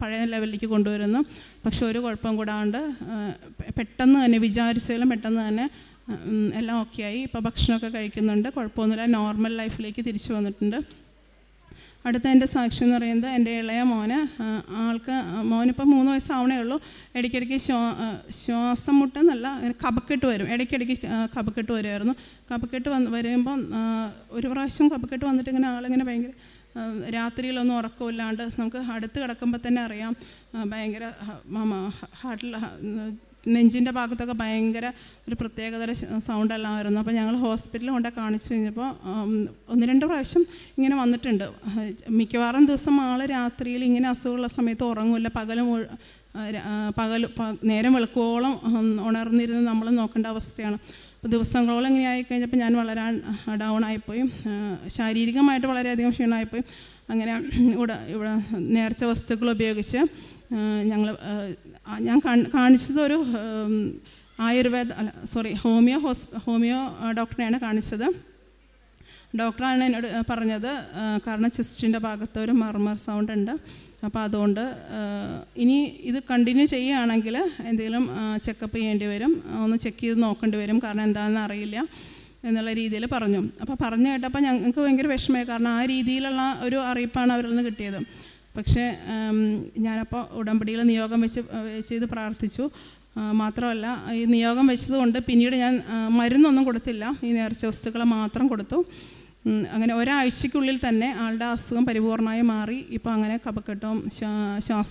പഴയ ലെവലിലേക്ക് കൊണ്ടുവരുന്നു. പക്ഷെ ഒരു കുഴപ്പം കൂടാണ്ട് പെട്ടെന്ന് തന്നെ വിചാരിച്ചാലും പെട്ടെന്ന് തന്നെ എല്ലാം ഓക്കെ ആയി. ഇപ്പോൾ ഭക്ഷണമൊക്കെ കഴിക്കുന്നുണ്ട്. കുഴപ്പമൊന്നുമില്ല. നോർമൽ ലൈഫിലേക്ക് തിരിച്ചു വന്നിട്ടുണ്ട്. അടുത്ത എന്റെ സാക്ഷി എന്ന് പറയുന്നത് എന്റെ ഇളയ മോന്. ആൾക്ക് മോനിപ്പോൾ മൂന്ന് വയസ്സാവണേ ഉള്ളൂ. ഇടയ്ക്കിടയ്ക്ക് ശ്വാ ശ്വാസം മുട്ടെന്നല്ല നല്ല കപക്കെട്ട് വരും. ഇടയ്ക്കിടയ്ക്ക് കപക്കെട്ട് വരുമായിരുന്നു. കപക്കെട്ട് വന്ന് വരുമ്പം ഒരു പ്രാവശ്യം കപക്കെട്ട് വന്നിട്ട് ഇങ്ങനെ ആളിങ്ങനെ ഭയങ്കര രാത്രിയിലൊന്നും ഉറക്കമില്ലാണ്ട് നമുക്ക് അടുത്ത് കിടക്കുമ്പോൾ തന്നെ അറിയാം. ഭയങ്കര ഹാർട്ടിൽ നെഞ്ചിന്റെ ഭാഗത്തൊക്കെ ഭയങ്കര ഒരു പ്രത്യേകതര സൗണ്ടെല്ലാം ആയിരുന്നു അപ്പോൾ ഞങ്ങൾ ഹോസ്പിറ്റലിൽ കൊണ്ട് കാണിച്ചു കഴിഞ്ഞപ്പോൾ ഒന്ന് രണ്ട് പ്രാവശ്യം ഇങ്ങനെ വന്നിട്ടുണ്ട്. മിക്കവാറും ദിവസം ആൾ രാത്രിയിൽ ഇങ്ങനെ അസുഖമുള്ള സമയത്ത് ഉറങ്ങില്ല. പകൽ പകൽ നേരം വെളുക്കുവോളം ഉണർന്നിരുന്ന് നമ്മൾ നോക്കേണ്ട അവസ്ഥയാണ്. അപ്പോൾ ദിവസങ്ങളോളം ഇങ്ങനെ ആയിക്കഴിഞ്ഞപ്പോൾ ഞാൻ വളരെ ഡൗൺ ആയിപ്പോയി. ശാരീരികമായിട്ട് വളരെയധികം ക്ഷീണമായിപ്പോയി. അങ്ങനെ ഇവിടെ ഇവിടെ നേർച്ച വസ്തുക്കൾ ഉപയോഗിച്ച് ഞങ്ങൾ ഞാൻ കാണ്- കാണിച്ചത് ഒരു ആയുർവേദ അല്ല സോറി ഹോമിയോ ഹോസ് ഹോമിയോ ഡോക്ടറെയാണ് കാണിച്ചത്. ഡോക്ടറാണ് എന്നോട് പറഞ്ഞത്. കാരണം ചെസ്റ്റിന്റെ ഭാഗത്ത് ഒരു മർമർ സൗണ്ട് ഉണ്ട്. അപ്പോൾ അതുകൊണ്ട് ഇനി ഇത് കണ്ടിന്യൂ ചെയ്യുകയാണെങ്കിൽ എന്തെങ്കിലും ചെക്കപ്പ് ചെയ്യേണ്ടി വരും. ഒന്ന് ചെക്ക് ചെയ്ത് നോക്കേണ്ടി വരും. കാരണം എന്താണെന്ന് അറിയില്ല എന്നുള്ള രീതിയിൽ പറഞ്ഞു. അപ്പോൾ പറഞ്ഞു കേട്ടപ്പോൾ ഞങ്ങൾക്ക് ഭയങ്കര വിഷമമായി. കാരണം ആ രീതിയിലുള്ള ഒരു അറിയിപ്പാണ് അവരിൽ നിന്ന് കിട്ടിയത്. പക്ഷേ ഞാനപ്പോൾ ഉടമ്പടിയിൽ നിയോഗം വെച്ച് ചെയ്ത് പ്രാർത്ഥിച്ചു. മാത്രമല്ല ഈ നിയോഗം വെച്ചതുകൊണ്ട് പിന്നീട് ഞാൻ മരുന്നൊന്നും കൊടുത്തില്ല. ഈ നേർച്ച വസ്തുക്കൾ മാത്രം കൊടുത്തു. അങ്ങനെ ഒരാഴ്ചയ്ക്കുള്ളിൽ തന്നെ ആളുടെ അസുഖം പരിപൂർണമായി മാറി. ഇപ്പോൾ അങ്ങനെ കപക്കെട്ടോ ശ്വാസ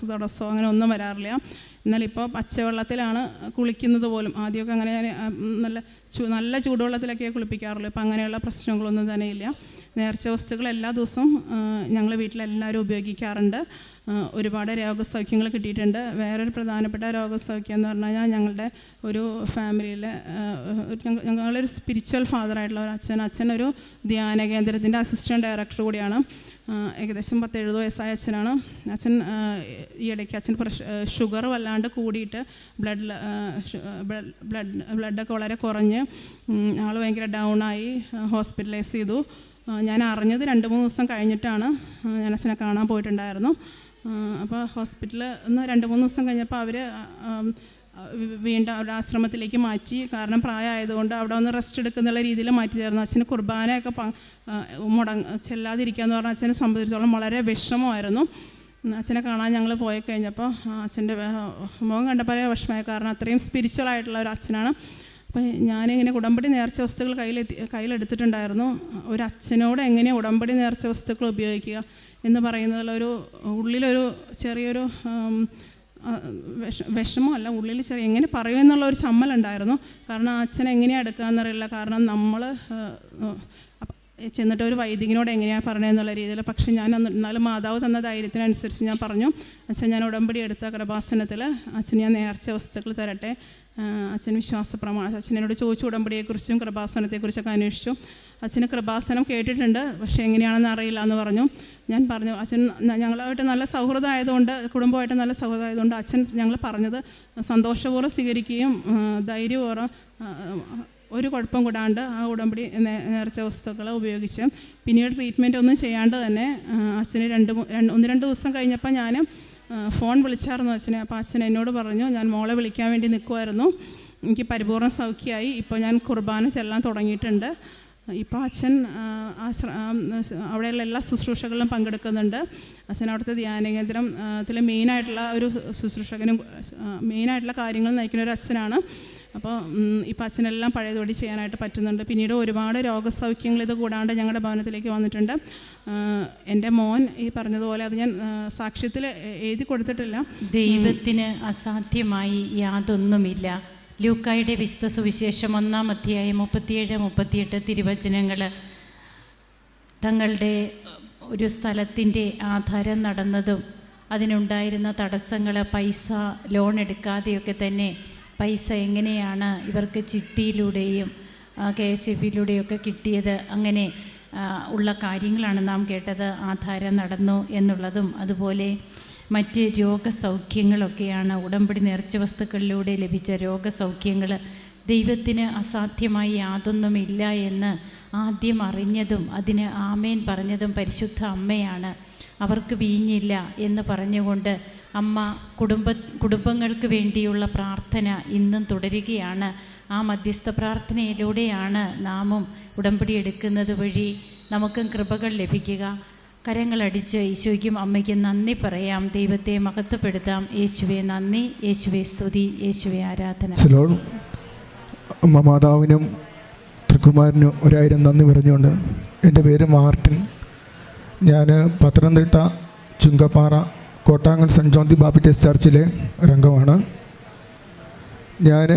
അങ്ങനെ ഒന്നും വരാറില്ല. എന്നാൽ ഇപ്പോൾ പച്ചവെള്ളത്തിലാണ് കുളിക്കുന്നത് പോലും. ആദ്യമൊക്കെ അങ്ങനെ നല്ല ചൂ നല്ല ചൂടുവെള്ളത്തിലൊക്കെ കുളിപ്പിക്കാറുള്ളൂ. ഇപ്പം അങ്ങനെയുള്ള പ്രശ്നങ്ങളൊന്നും തന്നെ ഇല്ല. നേർച്ച വസ്തുക്കൾ എല്ലാ ദിവസവും ഞങ്ങൾ വീട്ടിലെല്ലാവരും ഉപയോഗിക്കാറുണ്ട്. ഒരുപാട് രോഗസൗഖ്യങ്ങൾ കിട്ടിയിട്ടുണ്ട്. വേറൊരു പ്രധാനപ്പെട്ട രോഗസൗഖ്യം എന്ന് പറഞ്ഞു കഴിഞ്ഞാൽ ഞങ്ങളുടെ ഒരു ഫാമിലിയിൽ ഞങ്ങളൊരു സ്പിരിച്വൽ ഫാദറായിട്ടുള്ള ഒരു അച്ഛൻ. അച്ഛൻ ഒരു ധ്യാന കേന്ദ്രത്തിന്റെ അസിസ്റ്റന്റ് ഡയറക്ടർ കൂടിയാണ്. ഏകദേശം പത്ത് എഴുപത് വയസ്സായ അച്ഛനാണ്. അച്ഛൻ ഈ ഇടയ്ക്ക് അച്ഛൻ ഷുഗർ വല്ലാണ്ട് കൂടിയിട്ട് ബ്ലഡ് ബ്ലഡ് ബ്ലഡൊക്കെ വളരെ കുറഞ്ഞ് ആൾ ഭയങ്കര ഡൗണായി ഹോസ്പിറ്റലൈസ് ചെയ്തു. ഞാൻ അറിഞ്ഞത് രണ്ട് മൂന്ന് ദിവസം കഴിഞ്ഞിട്ടാണ് ഞാൻ അച്ഛനെ കാണാൻ പോയിട്ടുണ്ടായിരുന്നു. അപ്പോൾ ഹോസ്പിറ്റലിൽ നിന്ന് രണ്ട് മൂന്ന് ദിവസം കഴിഞ്ഞപ്പോൾ അവർ വീണ്ടും അവരുടെ ആശ്രമത്തിലേക്ക് മാറ്റി. കാരണം പ്രായമായതുകൊണ്ട് അവിടെ ഒന്ന് റെസ്റ്റ് എടുക്കുന്നുള്ള രീതിയിൽ മാറ്റി തരുന്നു അച്ഛന് കുർബാനയൊക്കെ മുടങ്ങ ചെല്ലാതിരിക്കുക എന്ന് പറഞ്ഞാൽ അച്ഛനെ സംബന്ധിച്ചിടത്തോളം വളരെ വിഷമമായിരുന്നു. അച്ഛനെ കാണാൻ ഞങ്ങൾ പോയി കഴിഞ്ഞപ്പോൾ അച്ഛന്റെ മുഖം കണ്ടപ്പോൾ വിഷമമായി. കാരണം അത്രയും സ്പിരിച്വൽ ആയിട്ടുള്ള ഒരു അച്ഛനാണ്. അപ്പോൾ ഞാനിങ്ങനെ ഉടമ്പടി നേർച്ച വസ്തുക്കൾ കയ്യിലെത്തി കയ്യിലെടുത്തിട്ടുണ്ടായിരുന്നു ഒരു അച്ഛനോട് എങ്ങനെ ഉടമ്പടി നേർച്ച വസ്തുക്കൾ ഉപയോഗിക്കുക എന്ന് പറയുന്നതിലൊരു ഉള്ളിലൊരു ചെറിയൊരു വിഷ വിഷമമല്ല ഉള്ളിൽ ചെറിയ എങ്ങനെ പറയും എന്നുള്ള ഒരു ചമ്മലുണ്ടായിരുന്നു കാരണം അച്ഛൻ എങ്ങനെയാണ് എടുക്കുകയെന്നറിയില്ല കാരണം നമ്മൾ ചെന്നിട്ട് ഒരു വൈദികനോട് എങ്ങനെയാണ് പറഞ്ഞതെന്നുള്ള രീതിയിൽ. പക്ഷേ ഞാൻ എന്നാലും മാതാവ് തന്ന ധൈര്യത്തിനനുസരിച്ച് ഞാൻ പറഞ്ഞു അച്ഛൻ ഞാൻ ഉടമ്പടി എടുത്ത കൃപാസനത്തിൽ അച്ഛൻ ഞാൻ നേർച്ച വസ്തുക്കൾ തരട്ടെ. അച്ഛൻ വിശ്വാസ പ്രമാണം അച്ഛൻ എന്നോട് ചോദിച്ചു ഉടമ്പടിയെക്കുറിച്ചും കൃപാസനത്തെക്കുറിച്ചൊക്കെ അന്വേഷിച്ചു. അച്ഛന് കൃപാസനം കേട്ടിട്ടുണ്ട് പക്ഷേ എങ്ങനെയാണെന്ന് അറിയില്ല എന്ന് പറഞ്ഞു. ഞാൻ പറഞ്ഞു അച്ഛൻ ഞങ്ങളായിട്ട് നല്ല സൗഹൃദം ആയതുകൊണ്ട് കുടുംബമായിട്ട് നല്ല സൗഹൃദം ആയതുകൊണ്ട് അച്ഛൻ ഞങ്ങൾ പറഞ്ഞത് സന്തോഷപൂർവം സ്വീകരിക്കുകയും ധൈര്യപൂർവം ഒരു കുഴപ്പം കൂടാണ്ട് ആ ഉടമ്പടി നേർച്ച വസ്തുക്കൾ ഉപയോഗിച്ച്. പിന്നീട് ട്രീറ്റ്മെന്റ് ഒന്നും ചെയ്യാണ്ട് തന്നെ അച്ഛന് രണ്ട് ഒന്ന് രണ്ട് ദിവസം കഴിഞ്ഞപ്പോൾ ഞാൻ ഫോൺ വിളിച്ചായിരുന്നു അച്ഛനെ. അപ്പോൾ അച്ഛൻ എന്നോട് പറഞ്ഞു ഞാൻ മോളെ വിളിക്കാൻ വേണ്ടി നിൽക്കുമായിരുന്നു എനിക്ക് പരിപൂർണ സൗഖ്യമായി ഇപ്പോൾ ഞാൻ കുർബാന ചെല്ലാൻ തുടങ്ങിയിട്ടുണ്ട്. ഇപ്പോൾ അച്ഛൻ ആശ്ര അവിടെയുള്ള എല്ലാ ശുശ്രൂഷകളിലും പങ്കെടുക്കുന്നുണ്ട്. അച്ഛൻ അവിടുത്തെ ധ്യാന കേന്ദ്രത്തിലെ ആ, ത്തിലെ മെയിനായിട്ടുള്ള ഒരു ശുശ്രൂഷകനും മെയിനായിട്ടുള്ള കാര്യങ്ങൾ നയിക്കുന്ന ഒരു അച്ഛനാണ്. അപ്പോൾ ഇപ്പം അച്ഛനെല്ലാം പഴയതോടി ചെയ്യാനായിട്ട് പറ്റുന്നുണ്ട്. പിന്നീട് ഒരുപാട് രോഗസൗഖ്യങ്ങൾ ഇത് കൂടാണ്ട് ഞങ്ങളുടെ ഭവനത്തിലേക്ക് വന്നിട്ടുണ്ട്. എന്റെ മോൻ ഈ പറഞ്ഞതുപോലെ അത് ഞാൻ സാക്ഷ്യത്തിൽ എഴുതി കൊടുത്തിട്ടില്ല. ദൈവത്തിന് അസാധ്യമായി യാതൊന്നുമില്ല. ലൂക്കായുടെ വിശുദ്ധ സുവിശേഷം ഒന്നാം അധ്യായം മുപ്പത്തിയേഴ് മുപ്പത്തിയെട്ട് തിരുവചനങ്ങൾ. തങ്ങളുടെ ഒരു സ്ഥലത്തിന്റെ ആധാരം നടന്നതും അതിനുണ്ടായിരുന്ന തടസ്സങ്ങൾ പൈസ ലോൺ എടുക്കാതെയൊക്കെ തന്നെ പൈസ എങ്ങനെയാണ് ഇവർക്ക് ചിട്ടിയിലൂടെയും കെ എസ് എഫ് ബിയിലൂടെയൊക്കെ കിട്ടിയത്? അങ്ങനെ ഉള്ള കാര്യങ്ങളാണ് നാം കേട്ടത്. ആധാരം നടന്നു എന്നുള്ളതും അതുപോലെ മറ്റ് രോഗസൗഖ്യങ്ങളൊക്കെയാണ് ഉടമ്പടി നേർച്ച വസ്തുക്കളിലൂടെ ലഭിച്ച രോഗസൗഖ്യങ്ങൾ. ദൈവത്തിന് അസാധ്യമായി യാതൊന്നുമില്ല എന്ന് ആദ്യം അറിഞ്ഞതും അതിന് ആമേൻ പറഞ്ഞതും പരിശുദ്ധ അമ്മയാണ്. അവർക്ക് വീഞ്ഞില്ല എന്ന് പറഞ്ഞുകൊണ്ട് അമ്മ കുടുംബ കുടുംബങ്ങൾക്ക് വേണ്ടിയുള്ള പ്രാർത്ഥന ഇന്നും തുടരുകയാണ്. ആ മധ്യസ്ഥ പ്രാർത്ഥനയിലൂടെയാണ് നാമും ഉടമ്പടി എടുക്കുന്നത് വഴി നമുക്കും കൃപകൾ ലഭിക്കുക. കരങ്ങളടിച്ച് ഈശോയ്ക്കും അമ്മയ്ക്കും നന്ദി പറയാം. ദൈവത്തെ മഹത്വപ്പെടുത്താം. യേശുവെ നന്ദി. യേശുവെ സ്തുതി. യേശുവെ ആരാധന. അമ്മ മാതാവിനും തൃക്കുമാരനും ഒരായിരം നന്ദി പറഞ്ഞുകൊണ്ട് എന്റെ പേര് മാർട്ടിൻ. ഞാൻ Pathanamthitta Chungappara Kottangal saint John the Baptist ചർച്ചിലെ രംഗമാണ്. ഞാൻ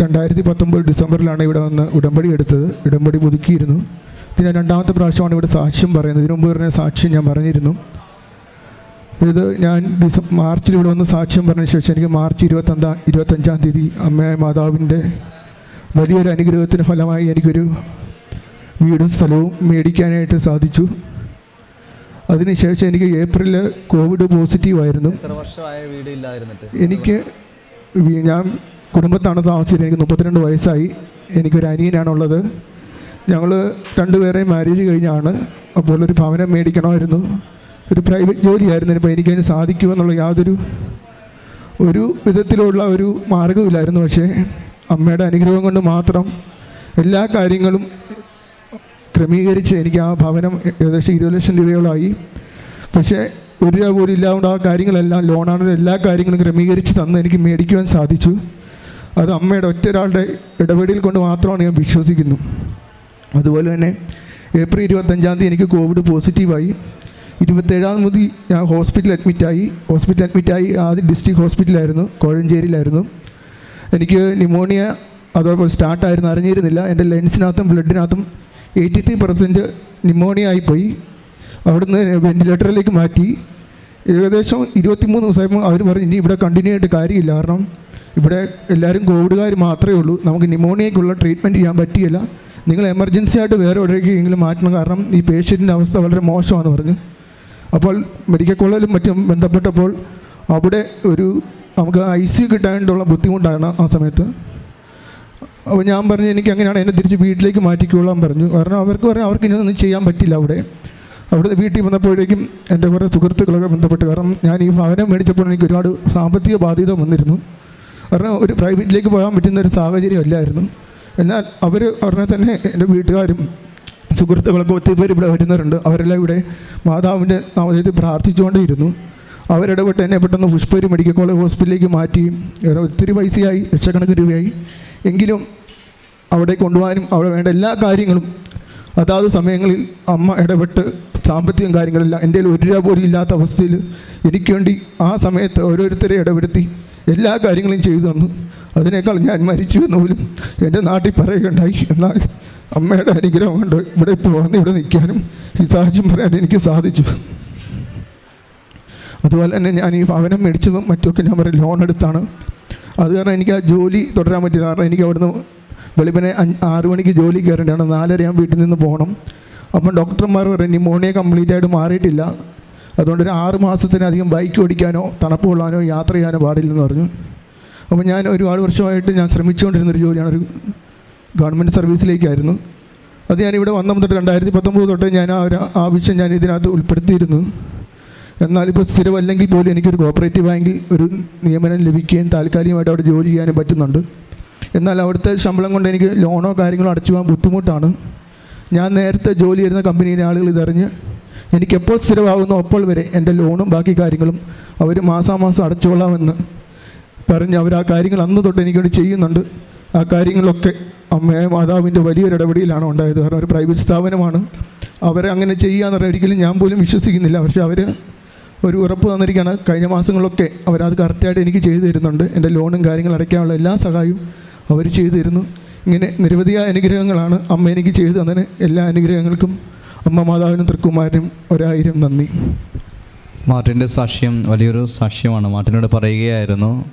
രണ്ടായിരത്തി പത്തൊമ്പത് ഡിസംബറിലാണ് ഇവിടെ വന്ന് ഉടമ്പടി എടുത്തത്. ഉടമ്പടി പുതുക്കിയിരുന്നു. ഇതിന് രണ്ടാമത്തെ പ്രാവശ്യമാണ് ഇവിടെ സാക്ഷ്യം പറയുന്നത്. ഇതിനു മുമ്പ് പറഞ്ഞ സാക്ഷ്യം ഞാൻ പറഞ്ഞിരുന്നു. ഇത് ഞാൻ ഡിസം മാർച്ചിൽ ഇവിടെ വന്ന് സാക്ഷ്യം പറഞ്ഞ ശേഷം എനിക്ക് മാർച്ച് ഇരുപത്തഞ്ചാം ഇരുപത്തഞ്ചാം തീയതി അമ്മയായ മാതാവിന്റെ വലിയൊരു അനുഗ്രഹത്തിന് ഫലമായി എനിക്കൊരു വീടും സ്ഥലവും മേടിക്കാനായിട്ട് സാധിച്ചു. അതിനുശേഷം എനിക്ക് ഏപ്രിലിൽ കോവിഡ് പോസിറ്റീവായിരുന്നു എത്ര വർഷമായ വീട് ഇല്ലാതിരുന്നിട്ട്? എനിക്ക് ഞാൻ കുടുംബത്താണ് താമസിച്ചത് എനിക്ക് മുപ്പത്തിരണ്ട് വയസ്സായി. എനിക്കൊരു അനിയനാണുള്ളത്. ഞങ്ങൾ രണ്ടുപേരെയും മാരേജ് കഴിഞ്ഞാണ്. അപ്പോൾ ഒരു ഭവനം മേടിക്കണമായിരുന്നു. ഒരു പ്രൈവറ്റ് ജോലിയായിരുന്നു. ഇപ്പോൾ എനിക്കതിന് സാധിക്കുമെന്നുള്ള യാതൊരു ഒരു വിധത്തിലുള്ള ഒരു മാർഗമില്ലായിരുന്നു പക്ഷേ അമ്മയുടെ അനുഗ്രഹം കൊണ്ട് മാത്രം എല്ലാ കാര്യങ്ങളും ക്രമീകരിച്ച് എനിക്ക് ആ ഭവനം ഏകദേശം ഇരുപത് ലക്ഷം രൂപയോളമായി പക്ഷേ ഒരു രൂപ പോലും ഇല്ലാതുകൊണ്ട് ആ കാര്യങ്ങളെല്ലാം ലോണാണെങ്കിലും എല്ലാ കാര്യങ്ങളും ക്രമീകരിച്ച് തന്ന് എനിക്ക് മേടിക്കുവാൻ സാധിച്ചു. അത് അമ്മയുടെ ഒറ്റ ഒരാളുടെ ഇടപെടൽ കൊണ്ട് മാത്രമാണ് ഞാൻ വിശ്വസിക്കുന്നു. അതുപോലെ തന്നെ ഏപ്രിൽ ഇരുപത്തഞ്ചാം തീയതി എനിക്ക് കോവിഡ് പോസിറ്റീവായി. ഇരുപത്തേഴാം തീയതി ഞാൻ ഹോസ്പിറ്റലിൽ അഡ്മിറ്റായി. ഹോസ്പിറ്റൽ അഡ്മിറ്റായി ആദ്യം ഡിസ്ട്രിക്ട് ഹോസ്പിറ്റലായിരുന്നു കോഴഞ്ചേരിയിലായിരുന്നു. എനിക്ക് ന്യൂമോണിയ അതോടൊപ്പം സ്റ്റാർട്ടായിരുന്നു അറിഞ്ഞിരുന്നില്ല. എന്റെ ലെൻസിനകത്തും ബ്ലഡിനകത്തും എയ്റ്റി ത്രീ പെർസെന്റ് ന്യൂമോണിയ ആയിപ്പോയി. അവിടുന്ന് വെന്റിലേറ്ററിലേക്ക് മാറ്റി. ഏകദേശം ഇരുപത്തിമൂന്ന് ദിവസമായപ്പോൾ അവർ പറഞ്ഞു ഇനി ഇവിടെ കണ്ടിന്യൂ ആയിട്ട് കാര്യമില്ല. കാരണം ഇവിടെ എല്ലാവരും കോവിഡുകാർ മാത്രമേ ഉള്ളൂ. നമുക്ക് ന്യൂമോണിയയ്ക്കുള്ള ട്രീറ്റ്മെന്റ് ചെയ്യാൻ പറ്റിയില്ല. നിങ്ങൾ എമർജൻസി ആയിട്ട് വേറെ എവിടേക്കെങ്കിലും മാറ്റണം. കാരണം ഈ പേഷ്യന്റിന്റെ അവസ്ഥ വളരെ മോശമാണെന്ന് പറഞ്ഞു. അപ്പോൾ മെഡിക്കൽ കോളേജിലും മറ്റും ബന്ധപ്പെട്ടപ്പോൾ അവിടെ ഒരു നമുക്ക് ഐ സി കിട്ടാനുള്ള ബുദ്ധിമുട്ടാണ് ആ സമയത്ത്. അപ്പോൾ ഞാൻ പറഞ്ഞു എനിക്ക് അങ്ങനെയാണ് എന്നെ തിരിച്ച് വീട്ടിലേക്ക് മാറ്റിക്കൊള്ളാൻ പറഞ്ഞു. കാരണം അവർക്ക് പറഞ്ഞു അവർക്ക് ഇനി ഒന്നും ചെയ്യാൻ പറ്റില്ല അവിടെ. അവിടെ വീട്ടിൽ വന്നപ്പോഴേക്കും എന്റെ കുറേ സുഹൃത്തുക്കളൊക്കെ ബന്ധപ്പെട്ട് കാരണം ഞാൻ ഈ ഭവനം മേടിച്ചപ്പോൾ എനിക്ക് ഒരുപാട് സാമ്പത്തിക ബാധ്യത വന്നിരുന്നു. കാരണം ഒരു പ്രൈവറ്റിലേക്ക് പോകാൻ പറ്റുന്ന ഒരു സാഹചര്യം അല്ലായിരുന്നു. എന്നാൽ അവർ ഉടനെ തന്നെ എന്റെ വീട്ടുകാരും സുഹൃത്തുക്കളൊക്കെ ഒത്തിരി പേര് ഇവിടെ വരുന്നവരുണ്ട്. അവരെല്ലാം ഇവിടെ മാതാവിന്റെ നാമത്തിൽ പ്രാർത്ഥിച്ചുകൊണ്ടേയിരുന്നു. അവരിടപെട്ട് എന്നെ പെട്ടെന്ന് പുഷ്പരി മെഡിക്കൽ കോളേജ് ഹോസ്പിറ്റലിലേക്ക് മാറ്റി. ഒത്തിരി പൈസയായി ലക്ഷക്കണക്കിന് രൂപയായി. എങ്കിലും അവിടെ കൊണ്ടുപോകാനും അവിടെ വേണ്ട എല്ലാ കാര്യങ്ങളും അതാത് സമയങ്ങളിൽ അമ്മ ഇടപെട്ട് സാമ്പത്തികം കാര്യങ്ങളെല്ലാം എന്റെ ഒരു രൂപ പോലും ഇല്ലാത്ത അവസ്ഥയിൽ എനിക്ക് വേണ്ടി ആ സമയത്ത് ഓരോരുത്തരെ ഇടപെടുത്തി എല്ലാ കാര്യങ്ങളും ചെയ്തു തന്നു. അതിനേക്കാൾ ഞാൻ മരിച്ചു എന്ന് പോലും എന്റെ നാട്ടിൽ പറയുകയുണ്ടായി. എന്നാൽ അമ്മയുടെ അനുഗ്രഹം കൊണ്ട് ഇവിടെ ഇപ്പോൾ വന്ന് ഇവിടെ നിൽക്കാനും ഈ സാഹചര്യം പറയാൻ എനിക്ക് സാധിച്ചു. അതുപോലെ തന്നെ ഞാൻ ഈ ഭവനം മേടിച്ചതും മറ്റുമൊക്കെ ഞാൻ പറയും ലോൺ എടുത്താണ്. അത് കാരണം എനിക്ക് ആ ജോലി തുടരാൻ പറ്റില്ല. കാരണം എനിക്ക് അവിടുന്ന് വെളുപ്പിനെ അഞ്ച് ആറ് മണിക്ക് ജോലി കയറേണ്ടതാണ്. നാലര ഞാൻ വീട്ടിൽ നിന്ന് പോകണം. അപ്പം ഡോക്ടർമാർ പറയും ന്യൂമോണിയ കംപ്ലീറ്റ് ആയിട്ട് മാറിയിട്ടില്ല. അതുകൊണ്ട് ഒരു ആറ് മാസത്തിനധികം ബൈക്ക് ഓടിക്കാനോ തണുപ്പ് കൊള്ളാനോ യാത്ര ചെയ്യാനോ പാടില്ലെന്ന് പറഞ്ഞു. അപ്പോൾ ഞാൻ ഒരുപാട് വർഷമായിട്ട് ഞാൻ ശ്രമിച്ചുകൊണ്ടിരുന്ന ഒരു ജോലിയാണ്. ഒരു ഗവൺമെന്റ് സർവീസിലേക്കായിരുന്നു. അത് ഞാനിവിടെ വന്ന തൊട്ട് രണ്ടായിരത്തി പത്തൊമ്പത് തൊട്ട് ഞാൻ ആ ഒരു ആവശ്യം ഞാൻ ഇതിനകത്ത് ഉൾപ്പെടുത്തിയിരുന്നു. എന്നാൽ ഇപ്പോൾ സ്ഥിരമല്ലെങ്കിൽ പോലും എനിക്കൊരു കോപ്പറേറ്റീവ് ബാങ്കിൽ ഒരു നിയമനം ലഭിക്കുകയും താൽക്കാലികമായിട്ട് അവിടെ ജോലി ചെയ്യാനും പറ്റുന്നുണ്ട്. എന്നാൽ അവിടുത്തെ ശമ്പളം കൊണ്ട് എനിക്ക് ലോണോ കാര്യങ്ങളോ അടച്ചു പോകാൻ ബുദ്ധിമുട്ടാണ്. ഞാൻ നേരത്തെ ജോലി ചെയ്യുന്ന കമ്പനിയിലെ ആളുകൾ ഇതറിഞ്ഞ് എനിക്കെപ്പോൾ സ്ഥിരമാകുന്നോ അപ്പോൾ വരെ എന്റെ ലോണും ബാക്കി കാര്യങ്ങളും അവർ മാസാമാസം അടച്ചോളാമെന്ന് പറഞ്ഞ് അവർ ആ കാര്യങ്ങൾ അന്ന് തൊട്ട് എനിക്കൊണ്ട് ചെയ്യുന്നുണ്ട്. ആ കാര്യങ്ങളൊക്കെ അമ്മയെ മാതാവിന്റെ വലിയൊരു ഇടപെടലാണ് ഉണ്ടായത്. കാരണം ഒരു പ്രൈവറ്റ് സ്ഥാപനമാണ്. അവരെ അങ്ങനെ ചെയ്യാന്ന് പറഞ്ഞാൽ ഒരിക്കലും ഞാൻ പോലും വിശ്വസിക്കുന്നില്ല. പക്ഷേ അവർ ഒരു ഉറപ്പ് തന്നിരിക്കുകയാണ്. കഴിഞ്ഞ മാസങ്ങളിലൊക്കെ അവരത് കറക്റ്റായിട്ട് എനിക്ക് ചെയ്തു തരുന്നുണ്ട്. എന്റെ ലോണും കാര്യങ്ങളും അടയ്ക്കാനുള്ള എല്ലാ സഹായവും അവർ ചെയ്തു തരുന്നു. ഇങ്ങനെ നിരവധിയായ അനുഗ്രഹങ്ങളാണ് അമ്മ എനിക്ക് ചെയ്തു തന്നതിന്. എല്ലാ അനുഗ്രഹങ്ങൾക്കും അമ്മ മാതാവിനും തൃക്കുമാരനും ഒരായിരം നന്ദി. മാർട്ടിന്റെ സാക്ഷ്യം വലിയൊരു സാക്ഷ്യമാണ്. മാർട്ടിനോട് പറയുകയായിരുന്നു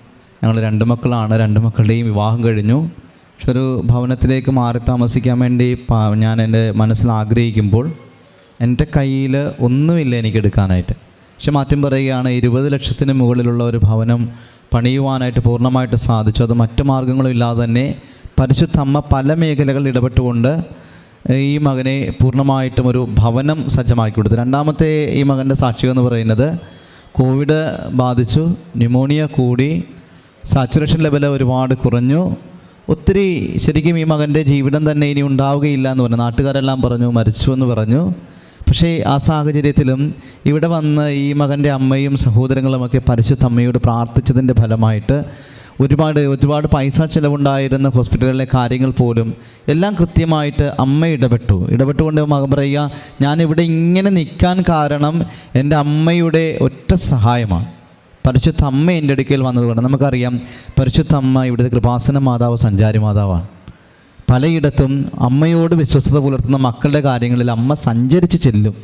ഞങ്ങൾ രണ്ട് മക്കളാണ്. രണ്ട് മക്കളുടെയും വിവാഹം കഴിഞ്ഞു. പക്ഷെ ഒരു ഭവനത്തിലേക്ക് മാറി താമസിക്കാൻ വേണ്ടി ഞാൻ എന്റെ മനസ്സിൽ ആഗ്രഹിക്കുമ്പോൾ എന്റെ കയ്യിൽ ഒന്നുമില്ല എനിക്ക് എടുക്കാനായിട്ട്. പക്ഷെ മാറ്റം പറയുകയാണ് ഇരുപത് ലക്ഷത്തിന് മുകളിലുള്ള ഒരു ഭവനം പണിയുവാനായിട്ട് പൂർണമായിട്ട് സാധിച്ചു. അത് മറ്റു മാർഗങ്ങളും ഇല്ലാതെ തന്നെ പരിശുദ്ധ അമ്മ പല മേഖലകളിൽ ഇടപെട്ടുകൊണ്ട് ഈ മകനെ പൂർണമായിട്ടും ഒരു ഭവനം സജ്ജമാക്കി കൊടുത്തു. രണ്ടാമത്തെ ഈ മകന്റെ സാക്ഷ്യം എന്ന് പറയുന്നത് കോവിഡ് ബാധിച്ചു ന്യൂമോണിയ കൂടി സാച്ചുറേഷൻ ലെവൽ ഒരുപാട് കുറഞ്ഞു. ഒത്തിരി ശരിക്കും ഈ മകന്റെ ജീവിതം തന്നെ ഇനി ഉണ്ടാവുകയില്ല എന്ന് പറഞ്ഞു. നാട്ടുകാരെല്ലാം പറഞ്ഞു മരിച്ചു എന്ന് പറഞ്ഞു. പക്ഷേ ആ സാഹചര്യത്തിലും ഇവിടെ വന്ന് ഈ മകന്റെ അമ്മയും സഹോദരങ്ങളുമൊക്കെ പരിശുദ്ധ അമ്മയോട് പ്രാർത്ഥിച്ചതിന്റെ ഫലമായിട്ട് ഒരുപാട് ഒരുപാട് പൈസ ചിലവുണ്ടായിരുന്ന ഹോസ്പിറ്റലിലെ കാര്യങ്ങൾ പോലും എല്ലാം കൃത്യമായിട്ട് അമ്മ ഇടപെട്ടു. ഇടപെട്ടുകൊണ്ട് മകൻ പറയുക ഞാനിവിടെ ഇങ്ങനെ നിൽക്കാൻ കാരണം എന്റെ അമ്മയുടെ ഒറ്റ സഹായമാണ്. പരിശുദ്ധ അമ്മ എന്റെ അടുക്കൽ വന്നതുകൊണ്ട് നമുക്കറിയാം പരിശുദ്ധ അമ്മ ഇവിടുത്തെ കൃപാസന മാതാവ് സഞ്ചാരി മാതാവാണ്. പലയിടത്തും അമ്മയോട് വിശ്വസ്തത പുലർത്തുന്ന മക്കളുടെ കാര്യങ്ങളിൽ അമ്മ സഞ്ചരിച്ച് ചെല്ലും.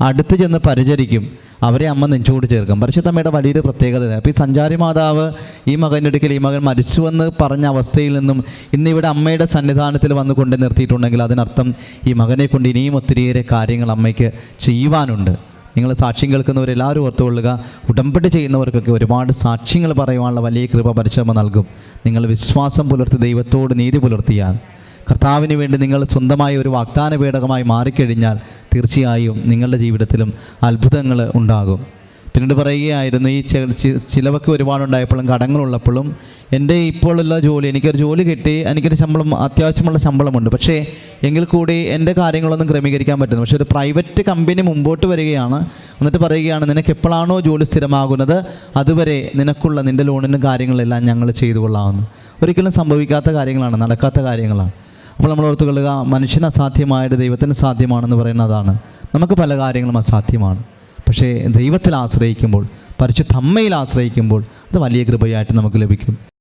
അടുത്ത് ചെന്ന് പരിചരിക്കും. അവരെ അമ്മ നെഞ്ചോട് ചേർക്കും. പരിശുദ്ധമ്മയുടെ വലിയൊരു പ്രത്യേകത അപ്പോൾ ഈ സഞ്ചാരി മാതാവ് ഈ മകന്റെ അടുക്കൽ ഈ മകൻ മരിച്ചുവെന്ന് പറഞ്ഞ അവസ്ഥയിൽ നിന്നും ഇന്ന് ഇവിടെ അമ്മയുടെ സന്നിധാനത്തിൽ വന്ന് കൊണ്ട് നിർത്തിയിട്ടുണ്ടെങ്കിൽ അതിനർത്ഥം ഈ മകനെ കൊണ്ട് ഇനിയും ഒത്തിരിയേറെ കാര്യങ്ങൾ അമ്മയ്ക്ക് ചെയ്യുവാനുണ്ട്. നിങ്ങൾ സാക്ഷ്യം കേൾക്കുന്നവരെല്ലാവരും ഓർത്തുകൊള്ളുക. ഉടമ്പടി ചെയ്യുന്നവർക്കൊക്കെ ഒരുപാട് സാക്ഷ്യങ്ങൾ പറയുവാനുള്ള വലിയ കൃപ പരിശ്രമം നൽകും. നിങ്ങൾ വിശ്വാസം പുലർത്തി ദൈവത്തോട് നീതി പുലർത്തിയാൽ കർത്താവിന് വേണ്ടി നിങ്ങൾ സ്വന്തമായ ഒരു വാഗ്ദാന പേടകമായി മാറിക്കഴിഞ്ഞാൽ തീർച്ചയായും നിങ്ങളുടെ ജീവിതത്തിലും അത്ഭുതങ്ങൾ ഉണ്ടാകും. പിന്നീട് പറയുകയായിരുന്നു ഈ ചിലവൊക്കെ ഒരുപാടുണ്ടായപ്പോഴും കടങ്ങളുള്ളപ്പോഴും എന്റെ ഇപ്പോഴുള്ള ജോലി എനിക്കൊരു ജോലി കിട്ടി എനിക്കൊരു ശമ്പളം അത്യാവശ്യമുള്ള ശമ്പളമുണ്ട്. പക്ഷേ എങ്കിൽ കൂടി എന്റെ കാര്യങ്ങളൊന്നും ക്രമീകരിക്കാൻ പറ്റുന്നു പക്ഷേ ഒരു പ്രൈവറ്റ് കമ്പനി മുമ്പോട്ട് വരികയാണ്. എന്നിട്ട് പറയുകയാണ് നിനക്ക് എപ്പോഴാണോ ജോലി സ്ഥിരമാകുന്നത് അതുവരെ നിനക്കുള്ള നിന്റെ ലോണിന്റെ കാര്യങ്ങളെല്ലാം ഞങ്ങൾ ചെയ്തു കൊള്ളാവുന്നു ഒരിക്കലും സംഭവിക്കാത്ത കാര്യങ്ങളാണ് നടക്കാത്ത കാര്യങ്ങളാണ്. അപ്പോൾ നമ്മൾ ഓർത്ത് കൊള്ളുക മനുഷ്യന് അസാധ്യമായത് ദൈവത്തിന് സാധ്യമാണെന്ന് പറയുന്നതാണ്. നമുക്ക് പല കാര്യങ്ങളും അസാധ്യമാണ്. പക്ഷേ ദൈവത്തിൽ ആശ്രയിക്കുമ്പോൾ പരിശുദ്ധ അമ്മയിൽ ആശ്രയിക്കുമ്പോൾ അത് വലിയ കൃപയായിട്ട് നമുക്ക് ലഭിക്കും.